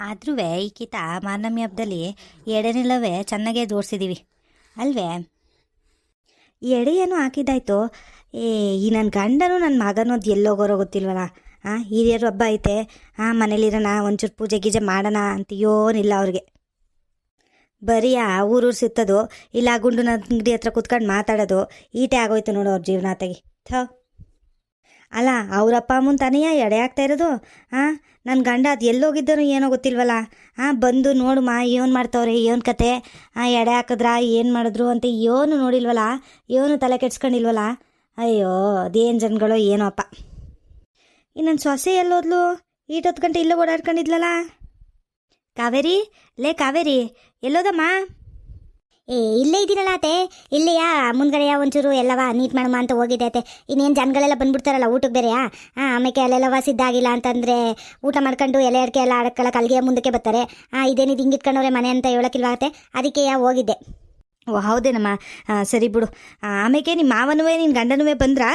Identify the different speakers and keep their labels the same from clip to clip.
Speaker 1: ಆದ್ರೂ ಈಕಿತ ಮಾರ್ನಮಿ ಹಬ್ಬದಲ್ಲಿ ಎಡೆನಿಲ್ಲವೇ ಚೆನ್ನಾಗೇ ಜೋಡಿಸಿದ್ದೀವಿ ಅಲ್ವೇ? ಎಡೆ ಏನೋ ಹಾಕಿದ್ದಾಯ್ತು? ಏ, ಈ ನನ್ನ ಗಂಡನು ನನ್ನ ಮಗನೂ ಅದು ಎಲ್ಲೋಗೋರೋ ಗೊತ್ತಿಲ್ವಲ್ಲ? ಹಾಂ ಹಿರಿಯರು ಹಬ್ಬ ಐತೆ. ಹಾಂ ಮನೇಲಿರೋಣ, ಒಂಚೂರು ಪೂಜೆ ಗೀಜೆ ಮಾಡೋಣ ಅಂತೀಯೋನಿಲ್ಲ ಅವ್ರಿಗೆ. ಬರೀ ಆ ಊರೂರು ಸಿತ್ತದು, ಇಲ್ಲ ಗುಂಡು ಅಂಗಡಿ ಹತ್ರ ಕುತ್ಕೊಂಡು ಮಾತಾಡೋದು, ಈಟೆ ಆಗೋಯ್ತು ನೋಡು ಅವ್ರ ಜೀವನ ತೆಗಿ ಥೋ. ಅಲ್ಲ ಅವರಪ್ಪ ಅಮ್ಮನ ತಾನೆಯ ಎಡೆ ಆಗ್ತಾ ಇರೋದು? ಹಾಂ ನನ್ನ ಗಂಡ ಅದು ಎಲ್ಲೋಗಿದ್ದನು ಏನೋ ಗೊತ್ತಿಲ್ವಲ್ಲ? ಹಾಂ ಬಂದು ನೋಡುಮ, ಏನು ಮಾಡ್ತಾವ್ರೆ, ಏನು ಕತೆ? ಹಾಂ ಎಡೆ ಹಾಕಿದ್ರ, ಏನು ಮಾಡಿದ್ರು ಅಂತ ಏನು ನೋಡಿಲ್ವಲ್ಲ? ಏನು ತಲೆ ಕೆಡ್ಸ್ಕೊಂಡಿಲ್ವಲ್ಲ? ಅಯ್ಯೋ, ಅದೇನು ಜನಗಳು ಏನೋ ಅಪ್ಪ. ನನ್ನ ಸೊಸೆ ಎಲ್ಲೋದ್ಲು? ಈಟೊತ್ತು ಗಂಟೆ ಇಲ್ಲೇ ಓಡಾಡ್ಕೊಂಡಿದ್ಲಲ್ಲ? ಕಾವೇರಿ? ಲೇ, ಕಾವೇರಿ, ಎಲ್ಲೋದಮ್ಮ?
Speaker 2: ಏ, ಇಲ್ಲೇ ಇದ್ದೀರಲ್ಲ ಅತ್ತೆ. ಇಲ್ಲೆಯ? ಮುಂದ್ಗಡೆಯ ಒಂಚೂರು ಎಲ್ಲವ ನೀಟ್ ಮಾಡಮ್ಮ ಅಂತ ಹೋಗಿದೆ ಅತ್ತೆ. ಇನ್ನೇನು ಜನಗಳೆಲ್ಲ ಬಂದ್ಬಿಡ್ತಾರಲ್ಲ ಊಟಕ್ಕೆ ಬೇರೆಯಾ? ಹಾಂ ಆಮೇಲೆ ಅಲ್ಲೆಲ್ಲವ ಸಿದ್ಧಾಗಿಲ್ಲ ಅಂತಂದರೆ ಊಟ ಮಾಡ್ಕೊಂಡು ಎಲೆ ಅಡಿಕೆ ಎಲ್ಲ ಅಡಕ್ಕಲ್ಲ ಕಲ್ಗೆ ಮುಂದಕ್ಕೆ ಬರ್ತಾರೆ. ಹಾಂ ಇದೇನಿದು ಹಿಂಗಿಟ್ಕೊಂಡವ್ರೆ ಮನೆ ಅಂತ ಹೇಳೋಕ್ಕಿಲ್ವಾ ಆತೆ ಅದಕ್ಕೆ ಹೋಗಿದ್ದೆ.
Speaker 1: ಓ, ಹೌದೇನಮ್ಮ. ಸರಿ ಬಿಡು. ಆಮೇಲೆ ನಿಮ್ಮ ಮಾವನೂ ನಿನ್ನ ಗಂಡನೂ ಬಂದ್ರಾ?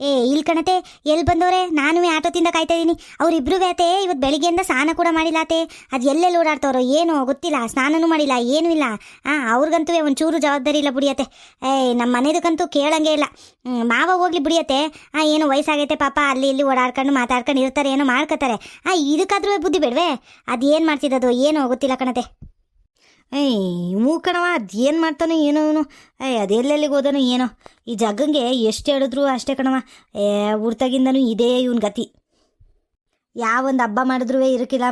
Speaker 2: ಏ ಇಲ್ಲಿ ಕಣತೆ ಎಲ್ಲಿ ಬಂದವ್ರೆ? ನಾನು ಆಟೋದಿಂದ ಕಾಯ್ತಾ ಇದ್ದೀನಿ ಅವ್ರಿಬ್ರು ಬೇತೆ ಇವತ್ತು ಬೆಳಿಗ್ಗೆಯಿಂದ ಸ್ನಾನ ಕೂಡ ಮಾಡಿಲ್ಲ ಆತೆ ಅದು ಎಲ್ಲೆಲ್ಲಿ ಓಡಾಡ್ತಾರೋ ಏನೋ ಗೊತ್ತಿಲ್ಲ, ಸ್ನಾನನೂ ಮಾಡಿಲ್ಲ, ಏನೂ ಇಲ್ಲ. ಹಾಂ ಅವ್ರಿಗಂತೂ ಒಂಚೂರು ಜವಾಬ್ದಾರಿ ಇಲ್ಲ ಬಿಡಿಯತ್ತೆ. ಏ ನಮ್ಮ ಮನೆದಕ್ಕಂತೂ ಕೇಳಂಗೆ ಇಲ್ಲ. ಮಾವ ಹೋಗ್ಲಿ ಬಿಡಿಯತ್ತೆ. ಹಾಂ ಏನೋ ವಯಸ್ಸಾಗೈತೆ ಪಾಪ, ಅಲ್ಲಿ ಇಲ್ಲಿ ಓಡಾಡ್ಕೊಂಡು ಮಾತಾಡ್ಕೊಂಡು ಇರ್ತಾರೆ, ಏನೋ ಮಾಡ್ಕೋತಾರೆ. ಹಾಂ ಇದಕ್ಕಾದ್ರೂ ಬುದ್ಧಿ ಬೇಡವೆ? ಅದು ಏನು ಮಾಡ್ತಿದ್ದದು, ಏನೋ ಗೊತ್ತಿಲ್ಲ ಕಣತೆ.
Speaker 1: ಏಯ್ ಮೂ ಕಣವ, ಅದೇನು ಮಾಡ್ತಾನೋ ಏನೋ ಅವನು. ಏಯ್ ಅದೆಲ್ಲೆಲ್ಲಿಗೆ ಹೋದನೋ ಏನೋ. ಈ ಜಗ್ಗಂಗೆ ಎಷ್ಟು ಹೇಳಿದ್ರು ಅಷ್ಟೇ ಕಣವ. ಏ ಹುಡ್ತಾಗಿಂದನೂ ಇದೇ ಇವನ ಗತಿ. ಯಾವೊಂದು ಹಬ್ಬ ಮಾಡಿದ್ರೂ ಇರಕ್ಕಿಲ್ಲ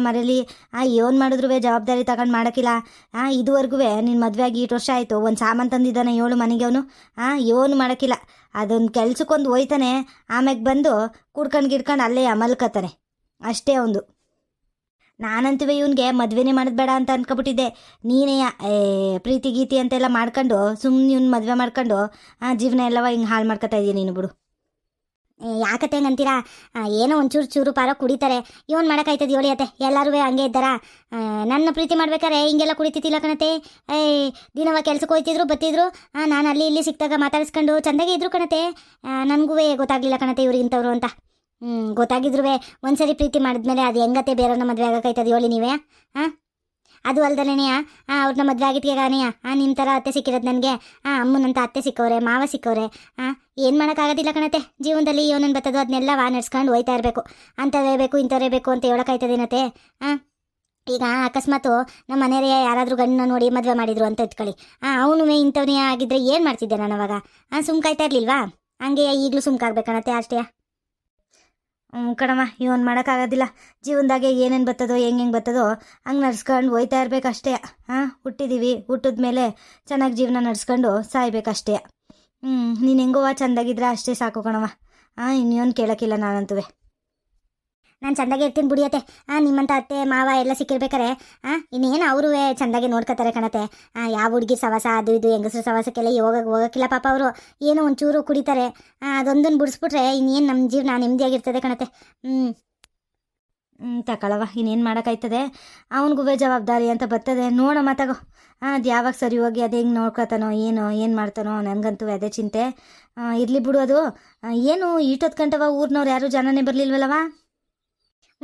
Speaker 1: ಆ, ಏನು ಮಾಡಿದ್ರೂ ಜವಾಬ್ದಾರಿ ತಗೊಂಡು ಮಾಡೋಕ್ಕಿಲ್ಲ ಆ ಇದುವರೆಗೂ ನಿನ್ನ ಮದುವೆ ಆಗಿ ಇಟ್ಟು ವರ್ಷ ಆಯಿತು. ಒಂದು ಸಾಮಾನು ತಂದಿದ್ದಾನೆ ಏಳು ಮನೆಗೆ ಅವನು. ಆ, ಏನು ಮಾಡೋಕ್ಕಿಲ್ಲ ಅದೊಂದು ಕೆಲ್ಸಕ್ಕೊಂದು ಹೋಯ್ತಾನೆ. ಆಮ್ಯಾಗ ಬಂದು ಕುಡ್ಕೊಂಡು ಗಿಡ್ಕೊಂಡು ಅಲ್ಲೇ ಅಮಲ್ಕತ್ತಾನೆ. ಅಷ್ಟೇ ಒಂದು. ನಾನಂತೂ ಇವನಿಗೆ ಮದುವೆನೇ ಮಾಡೋದು ಬೇಡ ಅಂತ ಅನ್ಕೊಬಿಟ್ಟಿದ್ದೆ. ನೀನೇ ಪ್ರೀತಿ, ಗೀತಿ ಅಂತೆಲ್ಲ ಮಾಡ್ಕೊಂಡು ಸುಮ್ಮನೆ ಇವ್ನು ಮದುವೆ ಮಾಡ್ಕೊಂಡು ಜೀವನ ಎಲ್ಲವ ಹಿಂಗೆ ಹಾಳು ಮಾಡ್ಕೊತಾ ಇದ್ದೀನಿ ನೀನು ಬಿಡು.
Speaker 2: ಯಾಕತ್ತೆ ಹಂಗಂತೀರಾ? ಏನೋ ಒಂಚೂರು ಚೂರು ಪಾರ ಕುಡಿತಾರೆ. ಇವನ್ ಮಾಡಕ್ಕಾಯ್ತದ ಹೇಳಿ ಅತ್ತೆ? ಎಲ್ಲರೂ ಹಂಗೆ ಇದ್ದಾರ? ನನ್ನ ಪ್ರೀತಿ ಮಾಡ್ಬೇಕಾರೆ ಹಿಂಗೆಲ್ಲ ಕುಡಿತಿತ್ತಿಲ್ಲ ಕಣತೆ ಏ, ದಿನವ ಕೆಲ್ಸಕ್ಕೆ ಹೋಯ್ತಿದ್ರು, ಬತ್ತಿದ್ರು. ನಾನು ಅಲ್ಲಿ ಇಲ್ಲಿ ಸಿಕ್ತಾಗ ಮಾತಾಡಿಸ್ಕೊಂಡು ಚಂದಾಗೆ ಇದ್ರು ಕಣತೆ ನನಗೂ ಗೊತ್ತಾಗ್ಲಿಲ್ಲ ಕಣತೆ ಇವ್ರಿಗಿಂತವ್ರು ಅಂತ. ಹ್ಞೂ ಗೊತ್ತಾಗಿದ್ರು ಒಂದ್ಸರಿ ಪ್ರೀತಿ ಮಾಡಿದ್ಮೇಲೆ ಅದು ಹೆಂಗತ್ತೆ ಬೇರೆಯವ್ರನ್ನ ಮದುವೆ ಆಗಕ್ಕಾಯ್ತದ ಹೇಳಿ ನೀವೇ ಹಾಂ ಅದು ಅಲ್ದಲೇನೆಯ ಅವ್ರನ್ನ ಮದುವೆ ಆಗಿದ್ಕೆಗಾನೆಯ ಹಾಂ ನಿಮ್ಮ ಥರ ಅತ್ತೆ ಸಿಕ್ಕಿರೋದು ನನಗೆ. ಹಾಂ ಅಮ್ಮನಂತ ಅತ್ತೆ ಸಿಕ್ಕವ್ರೆ, ಮಾವ ಸಿಕ್ಕವ್ರೆ ಹಾಂ ಏನು ಮಾಡೋಕ್ಕಾಗೋದಿಲ್ಲ ಕಣತೆ. ಜೀವನದಲ್ಲಿ ಯೋನನ್ ಬರ್ತದೋ ಅದನ್ನೆಲ್ಲ ವಾ ನಡ್ಸ್ಕೊಂಡು ಹೋಯ್ತಾ ಇರಬೇಕು. ಅಂಥವೇ ಬೇಕು ಇಂಥವೇ ಬೇಕು ಅಂತ ಹೇಳೋಕ್ಕಾಯ್ತದೇನತ್ತೆ ಹಾಂ ಈಗ ಅಕಸ್ಮಾತು ನಮ್ಮ ಮನೆಯವರೇ ಯಾರಾದರೂ ಗಂಡನ ನೋಡಿ ಮದುವೆ ಮಾಡಿದ್ರು ಅಂತ ಇಟ್ಕೊಳ್ಳಿ. ಹಾಂ ಅವನು ಇಂಥವನೇ ಆಗಿದ್ರೆ ಏನು ಮಾಡ್ತಿದ್ದೆ ನಾನು ಅವಾಗ? ಹಾಂ ಸುಮ್ಕಾಯ್ತಾ ಇರಲಿಲ್ವಾ? ಹಂಗೆ ಈಗಲೂ ಸುಮ್ಕಾಗಬೇಕಣತ್ತೆ ಅಷ್ಟೇ.
Speaker 1: ಕಣಮ್ಮ, ಇವನ್ ಮಾಡೋಕ್ಕಾಗೋದಿಲ್ಲ. ಜೀವನದಾಗೆ ಏನೇನು ಬರ್ತದೋ ಹೆಂಗೆ ಹೆಂಗೆ ಬರ್ತದೋ ಹಂಗೆ ನಡ್ಸ್ಕೊಂಡು ಹೋಯ್ತಾ ಇರಬೇಕಷ್ಟೇ. ಹಾಂ ಹುಟ್ಟಿದ್ದೀವಿ ಹುಟ್ಟಿದ ಮೇಲೆ ಚೆನ್ನಾಗಿ ಜೀವನ ನಡ್ಸ್ಕೊಂಡು ಸಾಯ್ಬೇಕಷ್ಟೇ. ಹ್ಞೂ ನೀನು ಹೆಂಗೋವಾ ಚೆಂದಾಗಿದ್ರೆ ಅಷ್ಟೇ ಸಾಕು ಕಣವ ಹಾಂ ಇನ್ನೇನು ಕೇಳೋಕ್ಕಿಲ್ಲ ನಾನಂತೂ
Speaker 2: ನಾನು ಚಂದಾಗೆ ಇರ್ತೀನಿ ಬಿಡಿಯತ್ತೆ ಹಾಂ ನಿಮ್ಮಂತ ಅತ್ತೆ, ಮಾವ ಎಲ್ಲ ಸಿಕ್ಕಿರ್ಬೇಕಾರೆ ಹಾಂ ಇನ್ನೇನು ಅವರು ಚಂದಾಗೆ ನೋಡ್ಕೋತಾರೆ ಕಣತೆ ಹಾಂ ಯಾವ ಹುಡುಗಿ ಸವಾಸ, ಅದು ಇದು, ಹೆಂಗಸರು ಸವಾಸಕ್ಕೆಲ್ಲ ಹೋಗಕ್ಕೆ ಹೋಗೋಕ್ಕಿಲ್ಲ ಪಾಪ ಅವರು. ಏನೋ ಒಂಚೂರು ಕುಡಿತಾರೆ. ಹಾಂ ಅದೊಂದನ್ನು ಬಿಡಿಸ್ಬಿಟ್ರೆ ಇನ್ನೇನು ನಮ್ಮ ಜೀವನ ನೆಮ್ಮದಿಯಾಗಿರ್ತದೆ ಕಣತೆ ಹ್ಞೂ
Speaker 1: ತಗೊಳವ ಇನ್ನೇನು ಮಾಡೋಕ್ಕಾಯ್ತದೆ? ಅವನಿಗೂ ಜವಾಬ್ದಾರಿ ಅಂತ ಬರ್ತದೆ. ನೋಡಮ್ಮ ತಗೋ. ಹಾಂ ಅದು ಯಾವಾಗ ಸರಿ ಹೋಗಿ ಅದು ಹೆಂಗೆ ನೋಡ್ಕೊತಾನೋ, ಏನೋ, ಏನು ಮಾಡ್ತಾನೋ ನನಗಂತೂ ಅದೇ ಚಿಂತೆ. ಇರಲಿ ಬಿಡು ಅದು. ಏನು ಈಟೊತ್ತು ಗಂಟವ ಊರಿನವ್ರು ಯಾರೂ ಜನನೇ ಬರಲಿಲ್ವಲ್ಲವ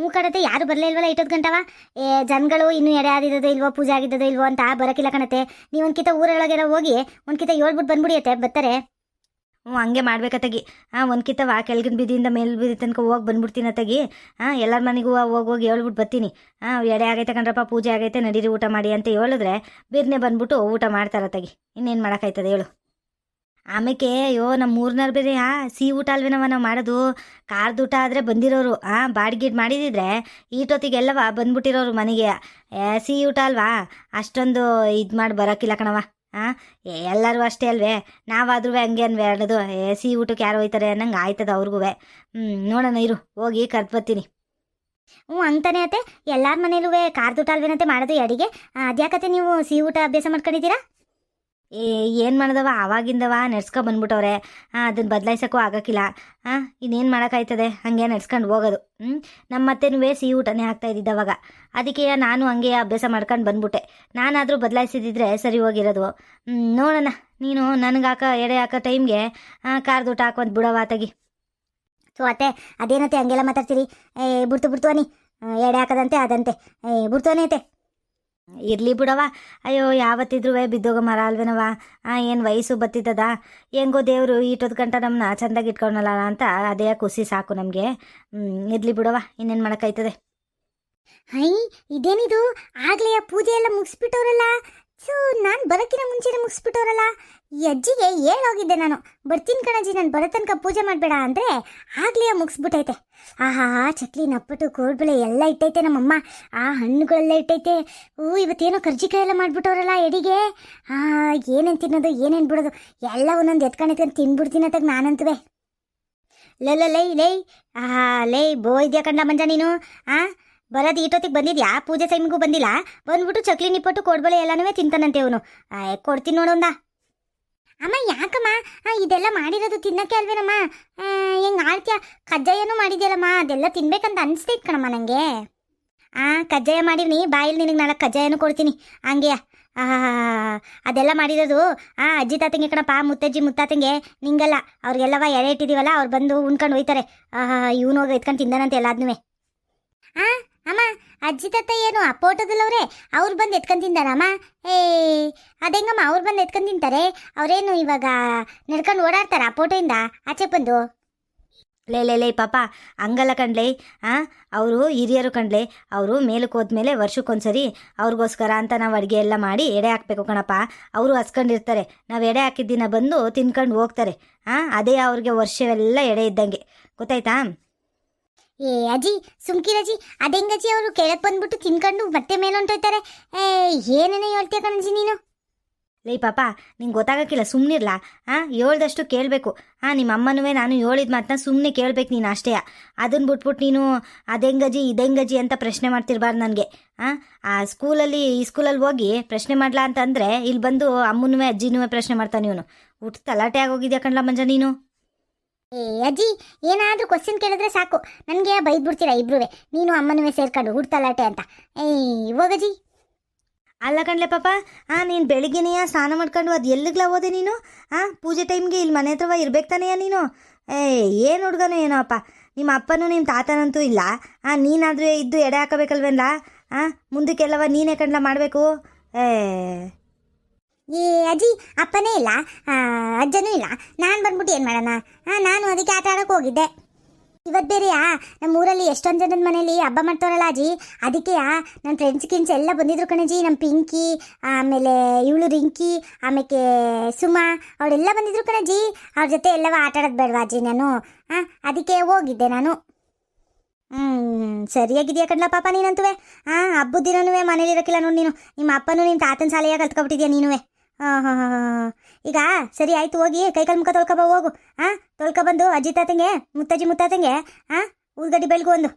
Speaker 2: ಹ್ಞೂ ಕಣತೆ, ಯಾರು ಬರಲೇ ಇಲ್ವಲ್ಲ ಇಟ್ಟದ್ ಗಂಟವ? ಏ, ಜನಗಳು ಇನ್ನೂ ಎಡೆ ಆದಿದ್ದೋ ಇಲ್ವೋ, ಪೂಜೆ ಆಗಿದ್ದೋ ಇಲ್ವೋ ಅಂತ ಬರೋಕ್ಕಿಲ್ಲ ಕಣತೆ. ನೀವು ಒಂದ್ಕಿತ ಊರೊಳಗೆಲ್ಲ ಹೋಗಿ ಒಂದ್ಕಿತ ಹೇಳ್ಬಿಟ್ಟು ಬಂದ್ಬಿಡಿಯತ್ತೆ, ಬರ್ತಾರೆ?
Speaker 1: ಹ್ಞೂ, ಹಂಗೆ ಮಾಡ್ಬೇಕತ್ತಗಿ ಹಾಂ ವಾ, ಕೆಳಗಿನ ಬೀದಿಯಿಂದ ಮೇಲ್ ಬೀದಿ ತನಕ ಹೋಗಿ ಬಂದ್ಬಿಡ್ತೀನಿ ತಗಿ. ಹಾಂ ಎಲ್ಲರ ಮನೆಗೂ ಹೋಗಿ ಹೋಗಿ ಹೇಳ್ಬಿಟ್ಟು ಬರ್ತೀನಿ ಹಾಂ ಎಡೆ ಆಗೈತೆ ಕಣ್ರಪ್ಪ, ಪೂಜೆ ಆಗೈತೆ, ನಡೀರಿ, ಊಟ ಮಾಡಿ ಅಂತ ಹೇಳಿದ್ರೆ ಬಿರ್ನೆ ಬಂದ್ಬಿಟ್ಟು ಊಟ ಮಾಡ್ತಾರತ್ತಾಗಿ ಇನ್ನೇನು ಮಾಡೋಕ್ಕಾಯ್ತದೆ ಹೇಳು. ಆಮೇಲೆ ಅಯ್ಯೋ ನಮ್ಮ ಮೂರ್ನವ್ರು ಬೇರೆ, ಆ, ಸಿಹಿ ಊಟ ಅಲ್ವೇನವ ನಾವು ಮಾಡೋದು? ಕಾರ್ದ ಊಟ ಆದರೆ ಬಂದಿರೋರು, ಆ ಬಾಡಿಗೆ ಮಾಡಿದಿದ್ರೆ ಈಟೊತ್ತಿಗೆಲ್ಲವ ಬಂದ್ಬಿಟ್ಟಿರೋರು ಮನೆಗೆ. ಸಿಹಿ ಊಟ ಅಲ್ವಾ? ಅಷ್ಟೊಂದು ಇದು ಮಾಡಿ ಬರೋಕ್ಕಿಲ್ಲ ಕಣವ ಹಾಂ ಎಲ್ಲರೂ ಅಷ್ಟೇ ಅಲ್ವೇ? ನಾವಾದ್ರೂ ಹಂಗೆ ಅನ್ವೇ ಅನ್ನೋದು. ಏ, ಸಿಹಿ ಊಟಕ್ಕೆ ಯಾರು ಹೋಯ್ತಾರೆ ಅನ್ನಂಗೆ ಆಯ್ತದ ಅವ್ರಿಗೂ ಹ್ಞೂ ನೋಡೋಣ ಇರು, ಹೋಗಿ ಕರ್ದು ಬರ್ತೀನಿ.
Speaker 2: ಹ್ಞೂ ಅಂತಾನೆ ಅತ್ತೆ. ಎಲ್ಲರ ಮನೇಲೂ ಕಾರ್ದೂಟ ಅಲ್ವೇನಂತೆ ಮಾಡೋದು ಅಡಿಗೆ ಅದ್ಯಾಕತ್ತೆ ನೀವು ಸಿಹಿ ಊಟ ಅಭ್ಯಾಸ ಮಾಡ್ಕೊಂಡಿದ್ದೀರಾ?
Speaker 1: ಏನು ಮಾಡಿದವ? ಆವಾಗಿಂದವ ನಡ್ಸ್ಕೊ ಬಂದ್ಬಿಟ್ಟವ್ರೆ. ಅದನ್ನು ಬದಲಾಯಿಸೋಕ್ಕೂ ಆಗೋಕ್ಕಿಲ್ಲ. ಹಾಂ ಇನ್ನೇನು ಮಾಡೋಕ್ಕಾಯ್ತದೆ? ಹಾಗೆ ನಡ್ಸ್ಕೊಂಡು ಹೋಗೋದು. ಹ್ಞೂ ನಮ್ಮ ಮತ್ತೆನೂ ಸಿಹಿ ಊಟನೇ ಆಗ್ತಾ ಇದ್ದಿದ್ದು ಅವಾಗ ಅದಕ್ಕೆ ನಾನು ಹಂಗೆ ಅಭ್ಯಾಸ ಮಾಡ್ಕೊಂಡು ಬಂದ್ಬಿಟ್ಟೆ. ನಾನಾದರೂ ಬದಲಾಯಿಸಿದ್ರೆ ಸರಿ ಹೋಗಿರೋದು. ನೋಡೋಣ. ನೀನು ನನಗೆ ಹಾಕೋ, ಎಡೆ ಹಾಕೋ ಟೈಮ್ಗೆ ಕಾರ್ದು ಊಟ ಹಾಕೊಂಡು ಬಿಡವ ತಗಿ
Speaker 2: ಸೊ ಅತ್ತೆ, ಅದೇನತ್ತೆ? ಹಂಗೆಲ್ಲ ಮಾತಾಡ್ತೀರಿ? ಬಿಡ್ತು ಅನಿ. ಎಡೆ ಹಾಕದಂತೆ, ಅದಂತೆ. ಬಿಡ್ತಾನೆ ಐತೆ
Speaker 1: ಇರ್ಲಿ ಬಿಡವ ಅಯ್ಯೋ, ಯಾವತ್ತಿದ್ರೂ ಬಿದ್ದೋಗ ಮರ ಅಲ್ವೇನವ ಏನು ವಯಸ್ಸು ಬತ್ತಿದ್ದದ? ಹೆಂಗೋ ದೇವರು ಈಟೊತ್ತು ಗಂಟ ನಮ್ಮನ್ನ ಚಂದಾಗಿ ಇಟ್ಕೊಳಲ್ಲ ಅಂತ ಅದೇ ಖುಷಿ ಸಾಕು ನಮಗೆ. ಇರ್ಲಿ ಬಿಡವ ಇನ್ನೇನು ಮಾಡೋಕ್ಕಾಯ್ತದೆ?
Speaker 2: ಹೈ, ಇದೇನಿದು? ಆಗ್ಲೇ ಪೂಜೆ ಎಲ್ಲ ಮುಗಿಸ್ಬಿಟ್ಟವ್ರಲ್ಲ? ಸೊ ನಾನು ಬರೋಕ್ಕಿಂತ ಮುಂಚೆನೆ ಮುಗಿಸ್ಬಿಟ್ಟವ್ರಲ್ಲ? ಈ ಅಜ್ಜಿಗೆ ಹೇಳೋಗಿದ್ದೆ ನಾನು. ಬರ್ತೀನಿ ಕಣಜ್ಜಿ ನಾನು ಬರೋ ತನಕ ಪೂಜೆ ಮಾಡಬೇಡ ಅಂದರೆ ಆಗ್ಲೇ ಮುಗಿಸ್ಬಿಟ್ಟೈತೆ ಆಹಾ, ಚಕ್ಲಿ ನಪ್ಪಟ್ಟು, ಕೋಡ್ಬಳೆ ಎಲ್ಲ ಇಟ್ಟೈತೆ ನಮ್ಮಮ್ಮ. ಆ ಹಣ್ಣುಗಳೆಲ್ಲ ಇಟ್ಟೈತೆ. ಓ ಇವತ್ತೇನೋ ಕರ್ಜಿಕಾಯಿ ಎಲ್ಲ ಮಾಡ್ಬಿಟ್ಟವ್ರಲ್ಲ ಎಡಿಗೆ. ಆ, ಏನೇನು ತಿನ್ನೋದು, ಏನೇನು ಬಿಡೋದು, ಎಲ್ಲ ಒಂದೊಂದು ಅಂತ ತಿನ್ಬಿಡ್ತೀನಿ ಅತ್ತಾಗ ನಾನಂತವೆ. ಲೇ ಲೇ, ಲೈ ಆಹಾ, ಲೈ, ಬೋ ಇದೆಯಾ ಕಂಡ ಮಂಜ ನೀನು? ಆ? ಬರೋದು ಇಟ್ಟೊತ್ತಿಗೆ ಬಂದಿದ್ಯಾ? ಪೂಜೆ ಟೈಮಿಗೂ ಬಂದಿಲ್ಲ? ಬಂದ್ಬಿಟ್ಟು ಚಕ್ಲಿ ನಿಪ್ಪಟ್ಟು, ಕೊಡ್ಬಳೆ ಎಲ್ಲನೂ ತಿಂತಾನಂತೆ ಅವನು. ಕೊಡ್ತೀನಿ ನೋಡೊಂದ ಅಮ್ಮ, ಯಾಕಮ್ಮ? ಇದೆಲ್ಲ ಮಾಡಿರೋದು ತಿನ್ನಕ್ಕೆ ಅಲ್ವೇನಮ್ಮ? ಹೆಂಗೆ ಆಳ್ತೀಯ? ಕಜ್ಜಾಯನೂ ಮಾಡಿದ್ಯಲ್ಲಮ್ಮ, ಅದೆಲ್ಲ ತಿನ್ಬೇಕಂತ ಅನಿಸ್ತೈತೆ ಕಣಮ್ಮ ನನಗೆ ಆ, ಕಜ್ಜಾಯ ಮಾಡಿವ್ನಿ, ಬಾಯಲ್ಲಿ ನಿನಗೆ ನಾಳೆ ಕಜ್ಜಾಯನೂ ಕೊಡ್ತೀನಿ. ಹಂಗೆ ಅದೆಲ್ಲ ಮಾಡಿರೋದು, ಆ, ಅಜ್ಜಿ ತಾತಂಗೆ ಕಣಪ್ಪ, ಮುತ್ತಜ್ಜಿ, ಮುತ್ತಾತಂಗೆ, ನಿಂಗಲ್ಲ. ಅವ್ರಿಗೆಲ್ಲವ ಎಳೆ ಇಟ್ಟಿದೀವಲ್ಲ ಅವ್ರು ಬಂದು ಉಣ್ಕೊಂಡು ಹೋಯ್ತಾರೆ ಇವನು ಹೋಗಿ ಎತ್ಕೊಂಡು ತಿಂದಾನಂತೆ ಎಲ್ಲಾದ್ನೂ ಆ ಅಮ್ಮ, ಅಜ್ಜಿ ತಾತ ಏನು ಅಪ್ಪ ಫೋಟೋದಲ್ಲವ್ರೆ ಅವ್ರು ಬಂದು ಎತ್ಕೊಂಡು ತಿಂತಾರಮ್ಮ ಏ, ಅದೆಂಗಮ್ಮ, ಅವ್ರು ಬಂದು ಎತ್ಕೊಂಡು ತಿಂತಾರೆ? ಅವರೇನು ಇವಾಗ ನಡ್ಕೊಂಡು ಓಡಾಡ್ತಾರೆ ಆ ಫೋಟೋಯಿಂದ ಆಚೆ ಬಂದು.
Speaker 1: ಲೇ ಲೇ ಲೇ, ಪಾಪ, ಹಂಗಲ್ಲ ಕಣ್ಲೆ, ಆ? ಅವರು ಹಿರಿಯರು ಕಣ್ಲೆ, ಅವರು ಮೇಲಕ್ಕೆ ಹೋದ್ಮೇಲೆ ವರ್ಷಕ್ಕೊಂದ್ಸರಿ ಅವ್ರಿಗೋಸ್ಕರ ಅಂತ ನಾವು ಅಡುಗೆ ಎಲ್ಲ ಮಾಡಿ ಎಡೆ ಹಾಕ್ಬೇಕು ಕಣಪ್ಪ. ಅವರು ಹಸ್ಕೊಂಡಿರ್ತಾರೆ. ನಾವು ಎಡೆ ಹಾಕಿದ್ದಿನ ಬಂದು ತಿನ್ಕೊಂಡು ಹೋಗ್ತಾರೆ. ಆ, ಅದೇ ಅವ್ರಿಗೆ ವರ್ಷವೆಲ್ಲ ಎಡೆ ಇದ್ದಂಗೆ. ಗೊತ್ತಾಯ್ತಾ?
Speaker 2: ಏ, ಅಜ್ಜಿ ಸುಮ್ಕಿರಜ್ಜಿ ಅದೆಂಗಜ್ಜಿ ಅವರು ಕೆಳಗೆ ಬಂದ್ಬಿಟ್ಟು ತಿನ್ಕೊಂಡು ಮತ್ತೆ ಮೇಲೆ ಹೊಂಟೋಯ್ತಾರೆ? ಏ, ಏನೇನೋ ಹೇಳ್ತೀಯ ಕಣಜ್ಜಿ ನೀನು?
Speaker 1: ಲೇ ಪಾಪ, ನಿಂಗೆ ಗೊತ್ತಾಗಕ್ಕಿಲ್ಲ ಸುಮ್ಮನಿರ್ಲಾ ಹಾಂ ಹೇಳ್ದಷ್ಟು ಕೇಳಬೇಕು. ಹಾಂ ನಿಮ್ಮ ಅಮ್ಮನೂ ನಾನು ಹೇಳಿದ ಮಾತನ್ನ ಸುಮ್ಮನೆ ಕೇಳಬೇಕು ನೀನು ಅಷ್ಟೇ. ಅದನ್ನ ಬಿಟ್ಬಿಟ್ಟು ನೀನು ಅದೆಂಗಜಿ ಇದೆಂಗಜಿ ಅಂತ ಪ್ರಶ್ನೆ ಮಾಡ್ತಿರ್ಬಾರ್ದು ನನಗೆ. ಹಾಂ ಆ ಸ್ಕೂಲಲ್ಲಿ, ಈ ಸ್ಕೂಲಲ್ಲಿ ಹೋಗಿ ಪ್ರಶ್ನೆ ಮಾಡ್ಲಾ ಅಂತಂದರೆ ಇಲ್ಲಿ ಬಂದು ಅಮ್ಮನೂ ಅಜ್ಜಿನೂ ಪ್ರಶ್ನೆ ಮಾಡ್ತಾನೆ ಇವನು. ಊಟ ತಲಾಟೆ ಆಗೋಗಿದ್ಯಾ ಕಣ್ಲ ಮಂಜ ನೀನು?
Speaker 2: ಏ, ಅಜ್ಜಿ, ಏನಾದರೂ ಕ್ವಶನ್ ಕೇಳಿದ್ರೆ ಸಾಕು. ನನಗೆ ಬೈದ್ಬಿಡ್ತೀರಾ ಇಬ್ರುವೆ? ನೀನು ಅಮ್ಮನವೇ ಸೇರ್ಕೊಂಡು ಹುಡ್ತಲಾಟೆ ಅಂತ. ಏಯ್ ಇವಾಗಜ್ಜಿ
Speaker 1: ಅಲ್ಲ ಕಣ್ಲೆ ಪಾಪ, ಆ, ನೀನು ಬೆಳಿಗ್ಗೆನೆಯ ಸ್ನಾನ ಮಾಡ್ಕೊಂಡು ಅದು ಎಲ್ಲಿಗ್ಲ ಹೋದೆ ನೀನು? ಆ, ಪೂಜೆ ಟೈಮ್ಗೆ ಇಲ್ಲಿ ಮನೆ ಹತ್ರವ ಇರ್ಬೇಕು ತಾನೆಯ ನೀನು? ಏ, ಏನು ಹುಡ್ಗನೋ ಏನೋ ಅಪ್ಪ. ನಿಮ್ಮ ಅಪ್ಪನೂ ನಿಮ್ಮ ತಾತನಂತೂ ಇಲ್ಲ. ಆ, ನೀನಾದರೂ ಇದ್ದು ಎಡೆ ಹಾಕಬೇಕಲ್ವೇನ್ಲ? ಆ, ಮುಂದಕ್ಕೆಲ್ಲವ ನೀನೇ ಕಣ್ಲ ಮಾಡಬೇಕು? ಏ.
Speaker 2: ಏ, ಅಜ್ಜಿ, ಅಪ್ಪನೇ ಇಲ್ಲ. ಅಜ್ಜನೂ ಇಲ್ಲ. ನಾನು ಬಂದ್ಬಿಟ್ಟು ಏನು ಮಾಡೋಣ? ನಾನು ಅದಕ್ಕೆ ಆಟ ಆಡೋಕೆ ಹೋಗಿದ್ದೆ. ಇವತ್ತು ಬೇರೆಯಾ ನಮ್ಮ ಊರಲ್ಲಿ ಎಷ್ಟೊಂದು ಜನದ ಮನೇಲಿ ಹಬ್ಬ ಮಾಡ್ತಾರಲ್ಲ ಅಜ್ಜಿ. ಅದಕ್ಕೆ ನನ್ನ ಫ್ರೆಂಡ್ಸ್ ಕಿನ್ಸ್ ಎಲ್ಲ ಬಂದಿದ್ರು ಕಣಜಿ ನಮ್ಮ ಪಿಂಕಿ, ಆಮೇಲೆ ಇವಳು ರಿಂಕಿ ಆಮೇಲೆ ಸುಮಾ, ಅವರೆಲ್ಲ ಬಂದಿದ್ರು ಕಣಜಿ ಅವ್ರ ಜೊತೆ ಎಲ್ಲವ ಆಟ ಆಡೋದು ಬೇಡವಾ ಅಜ್ಜಿ ನಾನು? ಹಾಂ ಅದಕ್ಕೆ ಹೋಗಿದ್ದೆ ನಾನು. ಹ್ಞೂ ಸರಿಯಾಗಿದೆಯಾ ಕಣ್ಲ ಪಾಪ ನೀನಂತುವೆ? ಹಾಂ ಹಬ್ಬದ ದಿನನೂ ಮನೇಲಿ ಇರೋಕ್ಕಿಲ್ಲ ನೋಡಿ ನೀನು. ನಿಮ್ಮ ಅಪ್ಪನೂ ನಿಮ್ಮ ತಾತನ ಶಾಲೆಯಾಗಿ ಕಲ್ತ್ಕೊಬಿಟ್ಟಿದ್ಯಾ ನೀನುವೆ? ಹಾಂ ಹಾಂ ಹಾಂ ಹಾಂ ಈಗ, ಸರಿ ಆಯ್ತು, ಹೋಗಿ. ಕೈಕಾಲು ಮುಖ ತೊಳ್ಕೊಬ ಹೋಗು. ಹಾಂ ತೊಳ್ಕೊಬಂದು ಅಜ್ಜಿ ತಾತಂಗೆ ಮುತ್ತಜ್ಜಿ ಮುತ್ತಾತಂಗೆ ಹಾಂ ಊದ್ಗಡ್ಡಿ ಬೆಳಗು ಒಂದು.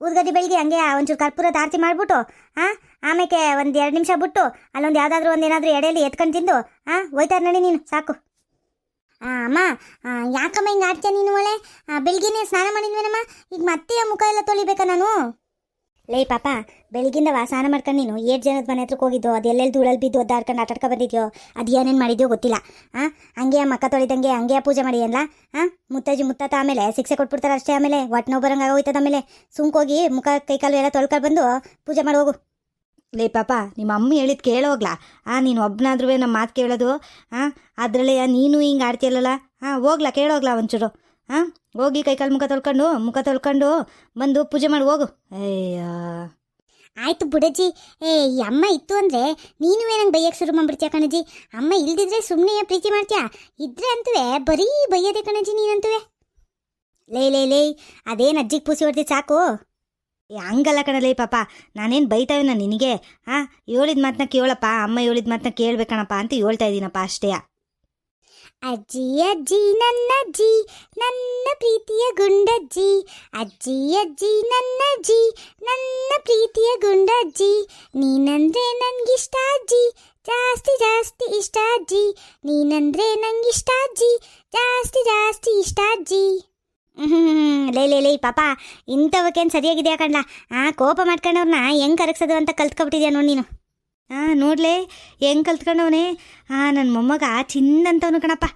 Speaker 2: ಊದ್ಗಡ್ಡಿ ಬೆಳಗ್ಗೆ ಹಂಗೆ ಒಂಚೂರು ಕರ್ಪೂರ ಆರತಿ ಮಾಡಿಬಿಟ್ಟು ಹಾಂ ಆಮೇಲೆ ಒಂದು ಎರಡು ನಿಮಿಷ ಬಿಟ್ಟು, ಅಲ್ಲೊಂದು ಯಾವುದಾದ್ರೂ ಒಂದು ಏನಾದರೂ ಎಡೆಯಲ್ಲಿ ಎತ್ಕೊಂಡು ತಿಂದು ಹಾಂ ಹೋಯ್ತಾರೆ ನಡಿ ನೀನು, ಸಾಕು. ಅಮ್ಮ ಯಾಕಮ್ಮ ಹಿಂಗೆ ಆಡ್ತೀಯ ನೀನು ಒಳ್ಳೆ ಬೆಳಗ್ಗೆನೇ ಸ್ನಾನ ಮಾಡಿದ್ವೇನಮ್ಮ? ಈಗ ಮತ್ತೆ ಮುಖ ಎಲ್ಲ ತೊಳಿಬೇಕಾ ನಾನು? ಲೇ ಪಾಪ, ಬೆಳಗ್ಗಿಂದ ಸ್ನಾನ ಮಾಡ್ಕೊಂಡು ನೀನು ಏಟ್ ಜನದ ಮನೆ ಹತ್ರಕ್ಕೆ ಹೋಗಿದ್ದು ಅದೆಲ್ಲೆಲ್ಲಿ ಧೂಳಲ್ಲಿ ಬಿದ್ದು ಒದ್ದಾಡ್ಕೊಂಡು ಆಟಾಡ್ಕೊ ಬಂದಿದ್ಯೋ, ಅದು ಏನೇನು ಮಾಡಿದ್ಯೋ ಗೊತ್ತಿಲ್ಲ. ಹಾಂ ಹಂಗೆ ಆ ಮಕ್ಕ ತೊಳಿದಂಗೆ ಹಂಗೆ ಪೂಜೆ ಮಾಡಿಯಲ್ಲ ಹಾಂ ಮುತ್ತಜ್ಜಿ ಮುತ್ತಾತ ಆಮೇಲೆ ಶಿಕ್ಷೆ ಕೊಟ್ಬಿಡ್ತಾರೆ ಅಷ್ಟೇ ಆಮೇಲೆ ಒಟ್ಟು ನೋವು ಬರಂಗೆ ಆಗೋಯ್ತದ ಆಮೇಲೆ. ಸುಮ್ಕೋಗಿ ಮುಖ ಕೈಕಾಲು ಎಲ್ಲ ತೊಳ್ಕೊಂಡು ಬಂದು ಪೂಜೆ ಮಾಡಿ ಹೋಗು.
Speaker 1: ಲೇ ಪಾಪ ನಿಮ್ಮ ಅಮ್ಮ ಹೇಳಿದ್ ಕೇಳೋಗ್ಲಾ ಹಾಂ ನೀನು ಒಬ್ಬನಾದ್ರೂ ನಮ್ಮ ಮಾತು ಕೇಳೋದು? ಹಾಂ ಅದರಲ್ಲೇ ನೀನು ಹಿಂಗೆ ಆಡ್ತೀಯಲ್ಲ ಹಾಂ ಹೋಗ್ಲಾ ಕೇಳೋಗ್ಲಾ ಒಂಚೂರು. ಹಾಂ ಹೋಗಿ ಕೈಕಾಲು ಮುಖ ತೊಳ್ಕೊಂಡು ಮುಖ ತೊಳ್ಕೊಂಡು ಬಂದು ಪೂಜೆ ಮಾಡಿ ಹೋಗು. ಅಯ್ಯ.
Speaker 2: ಆಯ್ತು ಬುಡಜ್ಜಿ. ಏ ಈ ಅಮ್ಮ ಇತ್ತು ಅಂದರೆ ನೀನು ಏನಂಗೆ ಬೈಯಕ್ಕೆ ಶುರು ಮಾಡ್ಬಿಡ್ತೀಯ ಕಣಜ್ಜಿ? ಅಮ್ಮ ಇಲ್ದಿದ್ರೆ ಸುಮ್ಮನೆ ಪ್ರೀತಿ ಮಾಡ್ತೀಯಾ? ಇದ್ರೆ ಅಂತುವೆ ಬರೀ ಬೈಯದೆ ಕಣಜ್ಜಿ ನೀನಂತುವೆ. ಲೇ ಲೇ ಲೇ ಅದೇನು ಅಜ್ಜಿಗೆ ಪೂಸಿ ಹೊಡ್ದಿ ಸಾಕು?
Speaker 1: ಏ, ಹಂಗಲ್ಲ ಕಣಲೇ ಪಾಪ. ನಾನೇನು ಬೈತಾವೆ ನಾನು ನಿನಗೆ? ಹಾಂ ಹೇಳಿದ ಮಾತನ್ನ ಕೇಳಪ್ಪ. ಅಮ್ಮ ಹೇಳಿದ ಮಾತನ್ನ ಕೇಳಬೇಕಣಪ್ಪ ಅಂತ ಹೇಳ್ತಾ ಇದ್ದೀನಪ್ಪ ಅಷ್ಟೇ.
Speaker 2: ಅಜ್ಜಿ ಅಜ್ಜಿ, ನನ್ನ ಅಜ್ಜಿ, ನನ್ನ ಪ್ರೀತಿಯ ಗುಂಡಜ್ಜಿ. ಅಜ್ಜಿ ಅಜ್ಜಿ, ನನ್ನ ಅಜ್ಜಿ, ನನ್ನ ಪ್ರೀತಿಯ ಗುಂಡಜ್ಜಿ. ನೀನಂದ್ರೆ ನನಗಿಷ್ಟ ಅಜ್ಜಿ, ಜಾಸ್ತಿ ಜಾಸ್ತಿ ಇಷ್ಟ ಅಜ್ಜಿ. ನೀನಂದ್ರೆ ನನಗಿಷ್ಟ ಅಜ್ಜಿ, ಜಾಸ್ತಿ ಜಾಸ್ತಿ ಇಷ್ಟ ಅಜ್ಜಿ. ಲೇ ಲೇ ಲೇ, ಪಾಪ, ಇಂಥವಕ್ಕೇನು ಸರಿಯಾಗಿದೆಯಾ ಕಣ್ಲಾ? ಆ, ಕೋಪ ಮಾಡ್ಕೊಂಡವ್ರನ್ನ ಹೆಂಗೆ ಕರಗ್ಸೋದು ಅಂತ ಕಲ್ತ್ಕೊಬಿಟ್ಟಿದ್ಯಾ ನೋಡಿ ನೀನು.
Speaker 1: ಹಾಂ ನೋಡ್ಲೆ, ಹೆಂಗೆ ಕಲ್ತ್ಕೊಂಡವನೆ? ಹಾಂ ನನ್ನ ಮೊಮ್ಮಗ ಚಿನ್ನಂತವನು ಕಣಪ್ಪ.